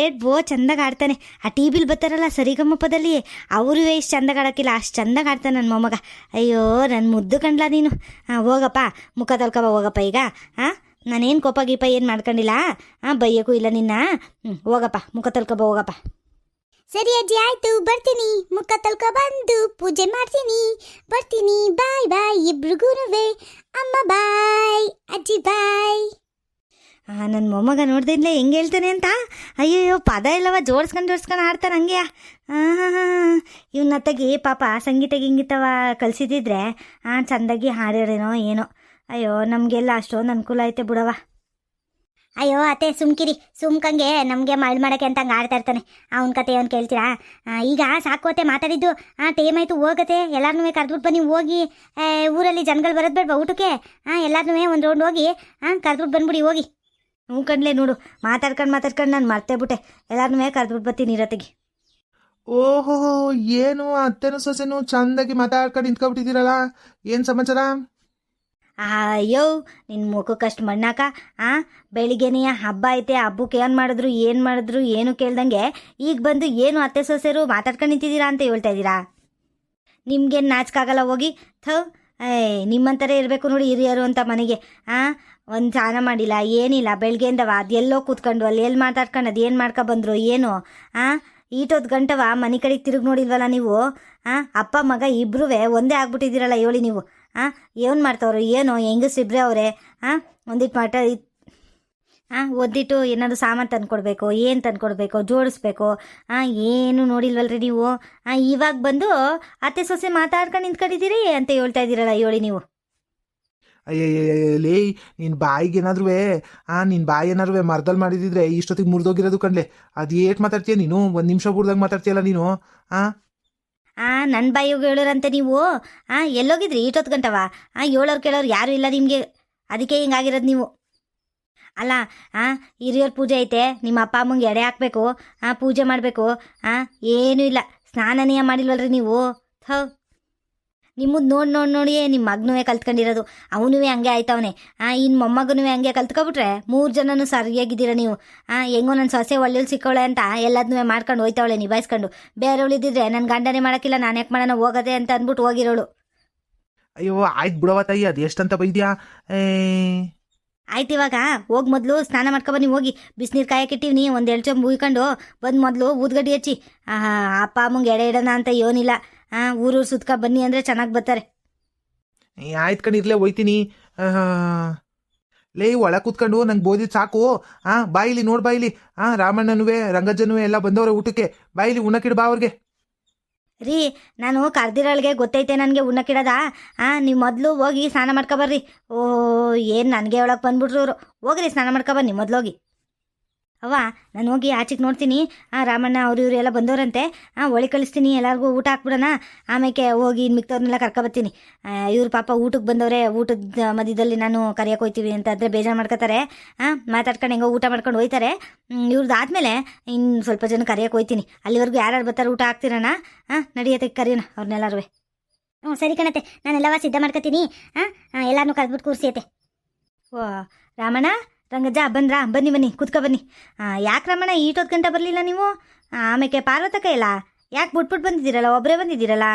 Speaker 1: ಏಟ್ ಬೋ ಚಂದಾಗ ಆಡ್ತಾನೆ. ಆ ಟಿ ವಿಲಿ ಬರ್ತಾರಲ್ಲ ಸರಿಗಮ್ಮಪ್ಪದಲ್ಲಿ ಅವರು ಎಷ್ಟು ಚಂದಾಗ ಆಡೋಕ್ಕಿಲ್ಲ, ಅಷ್ಟು ಚಂದಾಗ ಆಡ್ತಾನೆ ನನ್ನ ಮೊಮ್ಮಗ. ಅಯ್ಯೋ ನನ್ನ ಮುದ್ದು ಕಂಡ್ಲ ನೀನು? ಹಾಂ ಹೋಗಪ್ಪ, ಮುಖ ತೊಳ್ಕೊಬ, ಹೋಗಪ್ಪ ಈಗ. ಹಾಂ ನಾನೇನು ಕೋಪ ಗೀಪ ಏನು ಮಾಡ್ಕೊಂಡಿಲ್ಲ? ಹಾಂ ಬೈಯೋಕ್ಕೂ ಇಲ್ಲ ನಿನ್ನ. ಹ್ಞೂ ಹೋಗಪ್ಪ, ಮುಖ ತೊಳ್ಕೊಬ, ಹೋಗಪ್ಪ.
Speaker 2: ಸರಿ ಅಜ್ಜಿ, ಆಯ್ತು, ಬರ್ತೀನಿ. ಮುಖ ತಲ್ಕ ಬಂದು ಪೂಜೆ ಮಾಡ್ತೀನಿ. ಬರ್ತೀನಿ, ಬಾಯ್ ಬಾಯ್. ಇಬ್ರಿಗೂನುವೆ ಅಮ್ಮ ಬಾಯ್, ಅಜ್ಜಿ ಬಾಯ್.
Speaker 1: ನನ್ನ ಮೊಮ್ಮಗ ನೋಡ್ದಿದ್ಲೆ ಹೆಂಗೆ ಹೇಳ್ತಾನೆ ಅಂತ? ಅಯ್ಯೋ ಪದ ಎಲ್ಲವ ಜೋಡ್ಸ್ಕೊಂಡು ಜೋಡ್ಸ್ಕೊಂಡು ಹಾಡ್ತಾರೆ ಹಂಗೆ. ಇವನ್ನ ತಗಿ ಪಾಪ, ಸಂಗೀತ ಗಿಂಗೀತವ ಕಲಿಸಿದ್ರೆ ಹಾಂ ಚಂದಾಗಿ ಹಾಡಿರೇನೋ ಏನೋ. ಅಯ್ಯೋ, ನಮಗೆಲ್ಲ ಅಷ್ಟೊಂದು ಅನುಕೂಲ ಐತೆ ಬಿಡವ
Speaker 2: ಅಯ್ಯೋ, ಅತ್ತೆ, ಸುಮ್ಕಿರಿ. ಸುಮ್ಕಂಗೆ ನಮಗೆ ಮಳ್ ಮಾಡಕ್ಕೆ ಅಂತ ಆಡ್ತಾ ಇರ್ತಾನೆ. ಅವನ ಕತೆ ಅವ್ನು ಕೇಳ್ತೀರಾ? ಈಗ ಸಾಕು ಅತ್ತೆ, ಮಾತಾಡಿದ್ದು. ಹಾಂ ಟೈಮ್ ಆಯಿತು, ಹೋಗತ್ತೆ. ಎಲ್ಲಾರನ್ನೂ ಕರೆದ್ಬಿಟ್ಟು ಬನ್ನಿ, ಹೋಗಿ. ಊರಲ್ಲಿ ಜನಗಳು ಬರೋದು ಬೇಡವಾ ಊಟಕ್ಕೆ? ಹಾಂ ಎಲ್ಲಾರನ್ನೂ ಒಂದು ರೌಂಡ್ ಹೋಗಿ ಹಾಂ ಕರೆದ್ಬಿಟ್ಟು ಬಂದ್ಬಿಡಿ, ಹೋಗಿ.
Speaker 1: ಹ್ಞೂ ನೋಡು. ಮಾತಾಡ್ಕೊಂಡು ಮಾತಾಡ್ಕೊಂಡು ನಾನು ಮರ್ತೇ ಬಿಟ್ಟೆ. ಎಲ್ಲಾರನ್ನೂ ಕರೆದ್ಬಿಟ್ಟು ಬರ್ತೀನಿ ಇರತ್ತಿಗೆ.
Speaker 3: ಓಹೋ ಏನು? ಅತ್ತೆನೂ ಸೊಸೆನು ಚಂದಾಗಿ ಮಾತಾಡ್ಕೊಂಡು ನಿಂತ್ಕೊಬಿಟ್ಟಿದ್ದೀರಲ್ಲ ಏನು ಸಮಾಚಾರ?
Speaker 1: ಅಯ್ಯೋ ನಿನ್ನ ಮುಖಕ್ಕಷ್ಟು ಮಣ್ಣಾಕ, ಆ? ಬೆಳಿಗ್ಗೆನೆಯ ಹಬ್ಬ ಐತೆ, ಹಬ್ಬಕ್ಕೆ ಏನು ಮಾಡಿದ್ರು ಏನು ಮಾಡಿದ್ರು, ಏನು ಕೇಳ್ದಂಗೆ, ಈಗ ಬಂದು ಏನು ಅತ್ತೆ ಸೊಸೆರು ಮಾತಾಡ್ಕೊಂಡು ನಿಂತಿದ್ದೀರಾ ಅಂತ ಹೇಳ್ತಾ ಇದ್ದೀರಾ? ನಿಮ್ಗೇನು ನಾಚಿಕಾಗಲ್ಲ ಹೋಗಿ, ಥೋ ಏಯ್ ನಿಮ್ಮಂಥರೇ ಇರಬೇಕು ನೋಡಿ ಹಿರಿಯರು ಅಂತ ಮನೆಗೆ, ಆ? ಒಂದು ಸ್ನಾನ ಮಾಡಿಲ್ಲ, ಏನಿಲ್ಲ ಬೆಳಗ್ಗೆಯಿಂದವ ಅದೆಲ್ಲೋ ಕೂತ್ಕೊಂಡು, ಅಲ್ಲಿ ಎಲ್ಲಿ ಮಾತಾಡ್ಕೊಂಡು, ಅದು ಏನು ಮಾಡ್ಕೊ ಬಂದರು, ಏನು, ಆ? ಈಟೊತ್ತು ಗಂಟವ ಮನೆ ಕಡೆಗೆ ತಿರುಗಿ ನೋಡಿಲ್ವಲ್ಲ ನೀವು, ಆ? ಅಪ್ಪ, ಮಗ ಇಬ್ಬರೂ ಒಂದೇ ಆಗ್ಬಿಟ್ಟಿದ್ದೀರಲ್ಲ, ಹೇಳಿ ನೀವು. ಆ, ಏನು ಮಾಡ್ತಾವ್ರು? ಏನು? ಹೆಂಗಸಿಬ್ರೆ ಅವರೇ? ಹಾಂ ಒಂದಿಟ್ಟು ಮಾಟ ಹಾಂ ಒದ್ದಿಟ್ಟು ಏನಾದರೂ ಸಾಮಾನು ತಂದ್ಕೊಡ್ಬೇಕು, ಏನು ತಂದ್ಕೊಡ್ಬೇಕು, ಜೋಡಿಸ್ಬೇಕು. ಹಾಂ ಏನು ನೋಡಿಲ್ವಲ್ರಿ ನೀವು? ಹಾಂ ಇವಾಗ ಬಂದು ಅತ್ತೆ ಸೊಸೆ ಮಾತಾಡ್ಕೊಂಡು ನಿಂತ್ಕೊಂಡಿದ್ದೀರಿ ಅಂತ ಹೇಳ್ತಾ ಇದ್ದೀರಲ್ಲ ಹೇಳಿ ನೀವು.
Speaker 3: ಅಯ್ಯಯ್ಯ ಲೇ ನಿನ್ನ ಬಾಯಿಗೆ ಏನಾದ್ರೂ ಆ ನಿನ್ನ ಬಾಯಿ ಏನಾದ್ರು ಮರದಲ್ಲಿ ಮಾಡಿದಿದ್ರೆ ಇಷ್ಟೊತ್ತಿಗೆ ಮುರಿದೋಗಿರೋದು ಕಣ್ಲೆ ಅದು ಏಟ್ ಮಾತಾಡ್ತೀಯ ನೀನು ಒಂದು ನಿಮಿಷ ಬುಡ್ದಾಗ ಮಾತಾಡ್ತೀಯಲ್ಲ ನೀನು ಆ
Speaker 1: ಆ ನನ್ನ ಬಾಯಿಗೆ ಹೇಳೋರಂತೆ ನೀವು? ಆ, ಎಲ್ಲೋಗಿದ್ರಿ? ಈಟೊತ್ತು ಗಂಟವ? ಆ, ಹೇಳೋರು ಕೇಳೋರು ಯಾರೂ ಇಲ್ಲ ನಿಮಗೆ. ಅದಕ್ಕೆ ಹಿಂಗಾಗಿರೋದು ನೀವು? ಅಲ್ಲ, ಆ, ಹಿರಿಯರ ಪೂಜೆ ಐತೆ. ನಿಮ್ಮ ಅಪ್ಪ ಅಮ್ಮಂಗೆ ಎಡೆ ಹಾಕ್ಬೇಕು. ಆ, ಪೂಜೆ ಮಾಡಬೇಕು. ಆ, ಏನೂ ಇಲ್ಲ. ಸ್ನಾನನೇ ಮಾಡಿಲ್ವಲ್ರಿ ನೀವು? ಥೋ. ನಿಮ್ಮದು ನೋಡಿ ನೋಡಿ ನೋಡಿ ನಿಮ್ಮ ಮಗನೂ ಕಲ್ತ್ಕೊಂಡಿರೋದು. ಅವನೂ ಹಂಗೆ ಆಯ್ತವನೆ. ಆ ಇನ್ನು ಮೊಮ್ಮಗನೂ ಹಂಗೆ ಕಲ್ತ್ಕೊಬಿಟ್ರೆ ಮೂರು ಜನನೂ ಸರಿಯಾಗಿದ್ದೀರ ನೀವು? ಆ ಹೆಂಗೋ ನನ್ನ ಸೊಸೆ ಒಳ್ಳೆಯಲ್ಲಿ ಸಿಕ್ಕೋಳೆ ಅಂತ ಎಲ್ಲದನ್ನೂ ಮಾಡ್ಕೊಂಡು ಹೋಯ್ತಾವಳೆ ನಿಭಾಯಿಸ್ಕೊಂಡು. ಬೇರೆಯವಳು ಇದ್ದಿದ್ರೆ ನನ್ನ ಗಂಡನೇ ಮಾಡೋಕ್ಕಿಲ್ಲ ನಾನು ಯಾಕೆ ಮಾಡೋಣ ಹೋಗದೆ ಅಂತ ಅಂದ್ಬಿಟ್ಟು ಹೋಗಿರೋಳು.
Speaker 3: ಅಯ್ಯೋ ಆಯ್ತು ಬಿಡವ ತಾಯಿ ಅದು ಎಷ್ಟಂತ ಬೈದ್ಯಾ? ಏ.
Speaker 1: ಆಯ್ತು ಇವಾಗ ಹೋಗಿ ಮೊದಲು ಸ್ನಾನ ಮಾಡ್ಕೊಬನ್ನಿ ಹೋಗಿ. ಬಿಸಿನೀರು ಕಾಯಕ್ಕಿಟ್ಟಿವ್ನಿ ಒಂದು ಎರಡು ಚೊಂಬು ಉಯ್ಕೊಂಡು ಬಂದು ಮೊದಲು ಊದ್ಗಡ್ಡಿ ಹಚ್ಚಿ. ಅಪ್ಪ ಅಮ್ಮಂಗೆ ಎಡೆ ಇಡೋಣ ಅಂತ ಏನಿಲ್ಲ. ಆ ಊರೂರು ಸುತ್ಕ ಬನ್ನಿ ಅಂದರೆ ಚೆನ್ನಾಗಿ ಬರ್ತಾರೆ.
Speaker 3: ಆಯ್ತು ಕಣ್ ಇರ್ಲೇ ಹೋಯ್ತೀನಿ. ಲೇ ಒಳ ಕೂತ್ಕೊಂಡು ನಂಗೆ ಬೋದಿ ಸಾಕು. ಆ ಬಾಯಿಲಿ ನೋಡ್ ಬಾಯಿಲಿ ಆ ರಾಮಣ್ಣನುವೆ ರಂಗಜ್ಜನುವೆ ಎಲ್ಲ ಬಂದವ್ರೆ ಊಟಕ್ಕೆ. ಬಾಯಿಲಿ ಉಣಕಿಡ್ ಬಾ ಅವ್ರಿಗೆ.
Speaker 1: ರೀ ನಾನು ಕರ್ದಿರಳ್ಗೆ ಗೊತ್ತೈತೆ ನನಗೆ ಉಣ್ಣಕ್ಕಿಡದ ಆ ನೀವು ಮೊದಲು ಹೋಗಿ ಸ್ನಾನ ಮಾಡ್ಕೊಬರ್ರಿ ಓ ಏನು ನನಗೆ ಒಳಗೆ ಬಂದ್ಬಿಟ್ರು ಹೋಗ್ರಿ ಸ್ನಾನ ಮಾಡ್ಕೊಬನ್ನಿ ಮೊದಲು ಹೋಗಿ. ಅವ್ವ, ನಾನು ಹೋಗಿ ಆಚೆಗೆ ನೋಡ್ತೀನಿ. ಆ, ರಾಮಣ್ಣ, ಅವ್ರು ಇವರು ಎಲ್ಲ ಬಂದವರಂತೆ. ಆ ಒಳಿ ಕಳಿಸ್ತೀನಿ, ಎಲ್ಲರಿಗೂ ಊಟ ಹಾಕ್ಬಿಡೋಣ. ಆಮೇಲೆ ಹೋಗಿ ಇನ್ನು ಮಿಕ್ತವ್ರನ್ನೆಲ್ಲ ಕರ್ಕೊಬರ್ತೀನಿ ಇವ್ರ ಪಾಪ ಊಟಕ್ಕೆ ಬಂದವರೇ, ಊಟದ ಮಧ್ಯದಲ್ಲಿ ನಾನು ಕರಿಯಕ್ಕೆ ಹೋಯ್ತೀವಿ ಅಂತ ಅಂದರೆ ಬೇಜಾರು ಮಾಡ್ಕೋತಾರೆ. ಹಾಂ ಮಾತಾಡ್ಕೊಂಡು ಹೆಂಗೋ ಊಟ ಮಾಡ್ಕೊಂಡು ಹೋಯ್ತಾರೆ. ಇವ್ರದ್ದು ಆದಮೇಲೆ ಇನ್ನು ಸ್ವಲ್ಪ ಜನ ಕರಿಯಕ್ಕೆ ಹೋಯ್ತೀನಿ. ಅಲ್ಲಿವರೆಗೂ ಯಾರ್ಯಾರು ಬರ್ತಾರೆ ಊಟ ಹಾಕ್ತಿರೋಣ ಹಾಂ ನಡಿಯತ್ತೆ ಕರಿಯೋಣ ಅವ್ರನ್ನೆಲ್ಲರೂ
Speaker 2: ಹ್ಞೂ ಸರಿ ಕಣತ್ತೆ, ನಾನೆಲ್ಲವ ಸಿದ್ಧ ಮಾಡ್ಕೊತೀನಿ. ಹಾಂ ಎಲ್ಲರೂ ಕರೆದ್ಬಿಟ್ಟು ಕೂರಿಸಿ
Speaker 1: ಓ, ರಾಮಣ್ಣ? ರಂಗಜ್ಜ, ಬಂದ್ರಾ? ಬನ್ನಿ ಬನ್ನಿ, ಕುತ್ಕೊ ಬನ್ನಿ. ಯಾಕೆ ರಮಣ ಈಟೊತ್ತು ಗಂಟೆ ಬರಲಿಲ್ಲ ನೀವು? ಆಮೇಲೆ ಪಾರ್ವತಕ್ಕ ಇಲ್ಲ ಯಾಕೆ ಬಿಟ್ಬಿಟ್ಟು ಬಂದಿದ್ದೀರಲ್ಲ ಒಬ್ಬರೇ ಬಂದಿದ್ದೀರಲ್ಲ?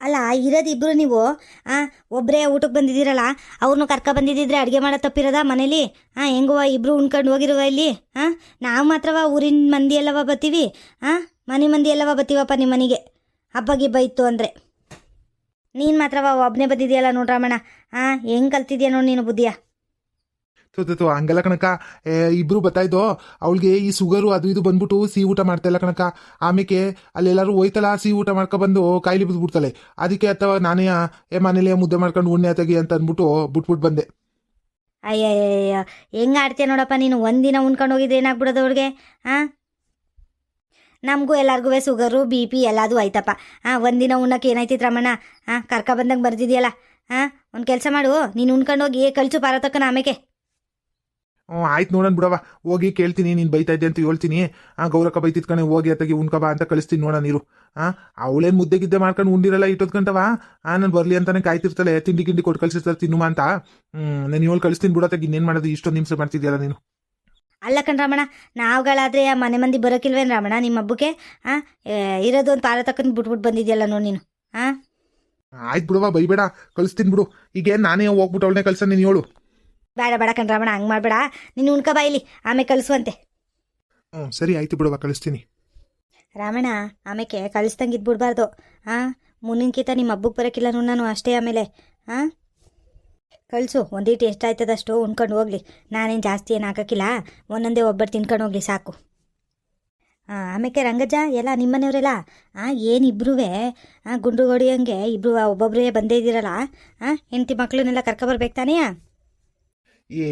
Speaker 1: ಅಲ್ಲ, ಇರೋದು ಇಬ್ಬರು ನೀವು? ಹಾಂ ಒಬ್ಬರೇ ಊಟಕ್ಕೆ ಬಂದಿದ್ದೀರಲ್ಲ ಅವ್ರನ್ನೂ ಕರ್ಕ ಬಂದಿದ್ದಿದ್ರೆ ಅಡುಗೆ ಮಾಡೋ ತಪ್ಪಿರೋದ ಮನೇಲಿ? ಹಾಂ ಹೆಂಗುವ ಇಬ್ಬರು ಉಣ್ಕೊಂಡು ಹೋಗಿರುವ ಇಲ್ಲಿ? ಹಾಂ ನಾವು ಮಾತ್ರವ ಊರಿನ ಮಂದಿ ಎಲ್ಲವ ಬತ್ತೀವಿ? ಹಾಂ ಮನೆ ಮಂದಿ ಎಲ್ಲವ ಬತ್ತೀವಪ್ಪ ನಿಮ್ಮ ಮನೆಗೆ? ಹಬ್ಬ ಗಿಬ್ಬ ಇತ್ತು ಅಂದರೆ. ನೀನು ಮಾತ್ರವ ಒಬ್ಬನೇ ಬಂದಿದೆಯಲ್ಲ ನೋಡ್ರಮ್ಮಣ್ಣ ಹಾಂ ಹೆಂಗೆ ಕಲ್ತಿದ್ಯಾ ನೋಡಿ ನೀನು ಬುದ್ಧಿಯ?
Speaker 3: ತು ತು, ತು ಹಂಗಲ್ಲ ಕಣಕ ಇಬ್ರು ಬತ್ತಾಯ್ತು? ಅವಳಿಗೆ ಈ ಸುಗರು ಅದು ಇದು ಬಂದ್ಬಿಟ್ಟು ಸಿಹಿ ಊಟ ಮಾಡ್ತಾ ಇಲ್ಲ ಕಣಕ ಆಮೇಲೆ ಅಲ್ಲೆಲ್ಲರೂ ಹೋಯ್ತಲ್ಲ ಸಿಹಿ ಊಟ ಮಾಡ್ಕೊ ಬಂದು ಕಾಯಿಲೆ ಬಿದ್ಬಿಡ್ತಾಳೆ ಅದಕ್ಕೆ ಅಥವಾ ನಾನೇ ಏ ಮನೇಲಿ ಮುದ್ದೆ ಮಾಡ್ಕೊಂಡು ಉಣ್ಣೆ ತೆಗಿ ಅಂತ ಅಂದ್ಬಿಟ್ಟು ಬಿಟ್ಬಿಟ್ಟು ಬಂದೆ.
Speaker 1: ಅಯ್ಯಯ್ಯಯ್ಯೋ ಹೆಂಗೆ ಆಡ್ತೀಯ ನೋಡಪ್ಪ ನೀನು? ಒಂದಿನ ಉಣ್ಕೊಂಡು ಹೋಗಿದ್ರೆ ಏನಾಗ್ಬಿಡೋದು ಅವ್ರಿಗೆ ಹಾಂ ನಮಗೂ ಎಲ್ಲರಿಗೂ ಸುಗರು ಬಿ ಪಿ ಎಲ್ಲದೂ ಆಯ್ತಪ್ಪ. ಹಾಂ ಒಂದಿನ ಉಣ್ಣಕ್ಕೆ ಏನಾಯ್ತಿತ್ತು ರಮಣ ಹಾಂ ಕರ್ಕ ಬಂದಂಗೆ ಬರ್ತಿದ್ಯಲ್ಲ ಹಾಂ ಒಂದು ಕೆಲಸ ಮಾಡು. ನೀನು ಉಣ್ಕೊಂಡು ಹೋಗಿ ಕಳ್ಸು ಪಾರತಕ್ಕನ ಆಮೇಲೆ
Speaker 3: ಆಯ್ತು ನೋಡೋಣ ಬಿಡವ ಹೋಗಿ ಕೇಳ್ತೀನಿ ನೀನು ಬೈತಾ ಇದ್ದೆ ಅಂತ ಹೇಳ್ತೀನಿ. ಆ ಗೌರಕ್ಕ ಬೈತಿದ್ ಕಣೆ ಹೋಗಿ ಅತ್ತಗೆ ಉಣ್ಕಬ ಅಂತ ಕಳಿಸ್ತೀನಿ ನೋಡೋಣ ನೀರು. ಹಾಂ ಅವಳೇನು ಮುದ್ದೆ ಗಿದ್ದೆ ಮಾಡ್ಕೊಂಡು ಉಂಡಿರಲ್ಲ ಇಟ್ಟೊತ್ಕಂತವ ಆ ನಾನು ಬರಲಿ ಅಂತಾನೆ ಕಾಯ್ತಿರ್ತಾಳೆ ತಿಂಡಿ ಗಿಂಡಿ ಕೊಟ್ಟು ಕಳಿಸಿರ್ತಾರೆ ತಿನ್ನುಮ ಅಂತ. ಹ್ಞೂ ನಾನು ಇವಳು ಕಳಿಸ್ತೀನಿ ಬಿಡತ್ತಾಗ ಇನ್ನೇನು ಮಾಡೋದು? ಇಷ್ಟೊಂದು ನಿಮಿಷ ಮಾಡ್ತಿದ್ಯಲ್ಲ ನೀನು.
Speaker 1: ಅಲ್ಲ ಕಣ್ ರಮಣ ನಾವುಗಳಾದ್ರೆ ಆ ಮನೆ ಮಂದಿ ಬರೋಕಿಲ್ವೇನು ರಮಣ ನಿಮ್ಮ ಹಬ್ಬಕ್ಕೆ? ಹಾಂ ಇರೋದು ಒಂದು ಪಾರ ತಕ್ಕಂದು ಬಿಟ್ಬಿಟ್ಟು ಬಂದಿದ್ಯಲ್ಲ ನೋಡಿ ನೀನು. ಹಾಂ
Speaker 3: ಆಯ್ತು ಬಿಡುವ ಬೈಬೇಡ. ಕಳಿಸ್ತೀನಿ ಬಿಡು. ಈಗೇನು ನಾನೇ ಹೋಗ್ಬಿಟ್ಟು ಅವಳನ್ನೇ ಕಳ್ಸ ನೀನು ಹೇಳು.
Speaker 1: ಬೇಡ ಬೇಡ ಕಣ್ ರಮಣ ಹಂಗೆ ಮಾಡಬೇಡ. ನೀನು ಉಣ್ಕ ಬಾಯಿಲಿ ಆಮೇಲೆ ಕಲಿಸುವಂತೆ
Speaker 3: ಹ್ಞೂ ಸರಿ ಆಯ್ತು ಬಿಡುವ ಕಳಿಸ್ತೀನಿ.
Speaker 1: ರಾಮಣ್ಣ ಆಮೇಲೆ ಕಳಿಸ್ದಂಗೆ ಇದ್ಬಿಡ್ಬಾರ್ದು. ಹಾಂ ಮುಂದಿನಕಿತ ನಿಮ್ಮ ಹಬ್ಬಕ್ಕೆ ಬರೋಕ್ಕಿಲ್ಲ ನಾನು ಅಷ್ಟೇ ಆಮೇಲೆ. ಹಾಂ ಕಳಿಸು ಒಂದೀಟು ಎಷ್ಟಾಯ್ತದಷ್ಟು ಉಣ್ಕೊಂಡು ಹೋಗ್ಲಿ. ನಾನೇನು ಜಾಸ್ತಿ ಏನು ಹಾಕೋಕ್ಕಿಲ್ಲ ಒಂದೊಂದೇ ಒಬ್ಬರು ತಿನ್ಕೊಂಡು ಹೋಗ್ಲಿ ಸಾಕು. ಹಾಂ ಆಮೇಲೆ ರಂಗಜ್ಜ ಎಲ್ಲ ನಿಮ್ಮನೆಯವರೆಲ್ಲ? ಹಾಂ ಏನು ಇಬ್ರೂ ಹಾಂ ಗುಂಡು ಹೊಡಿಯೋಂಗೆ ಇಬ್ರು ಒಬ್ಬೊಬ್ಬರೇ ಬಂದೇ ಇದ್ದೀರಲ್ಲ ಹಾಂ ಹೆಂಡತಿ ಮಕ್ಕಳನ್ನೆಲ್ಲ ಕರ್ಕೊಬರ್ಬೇಕು ತಾನೇ?
Speaker 3: ಏ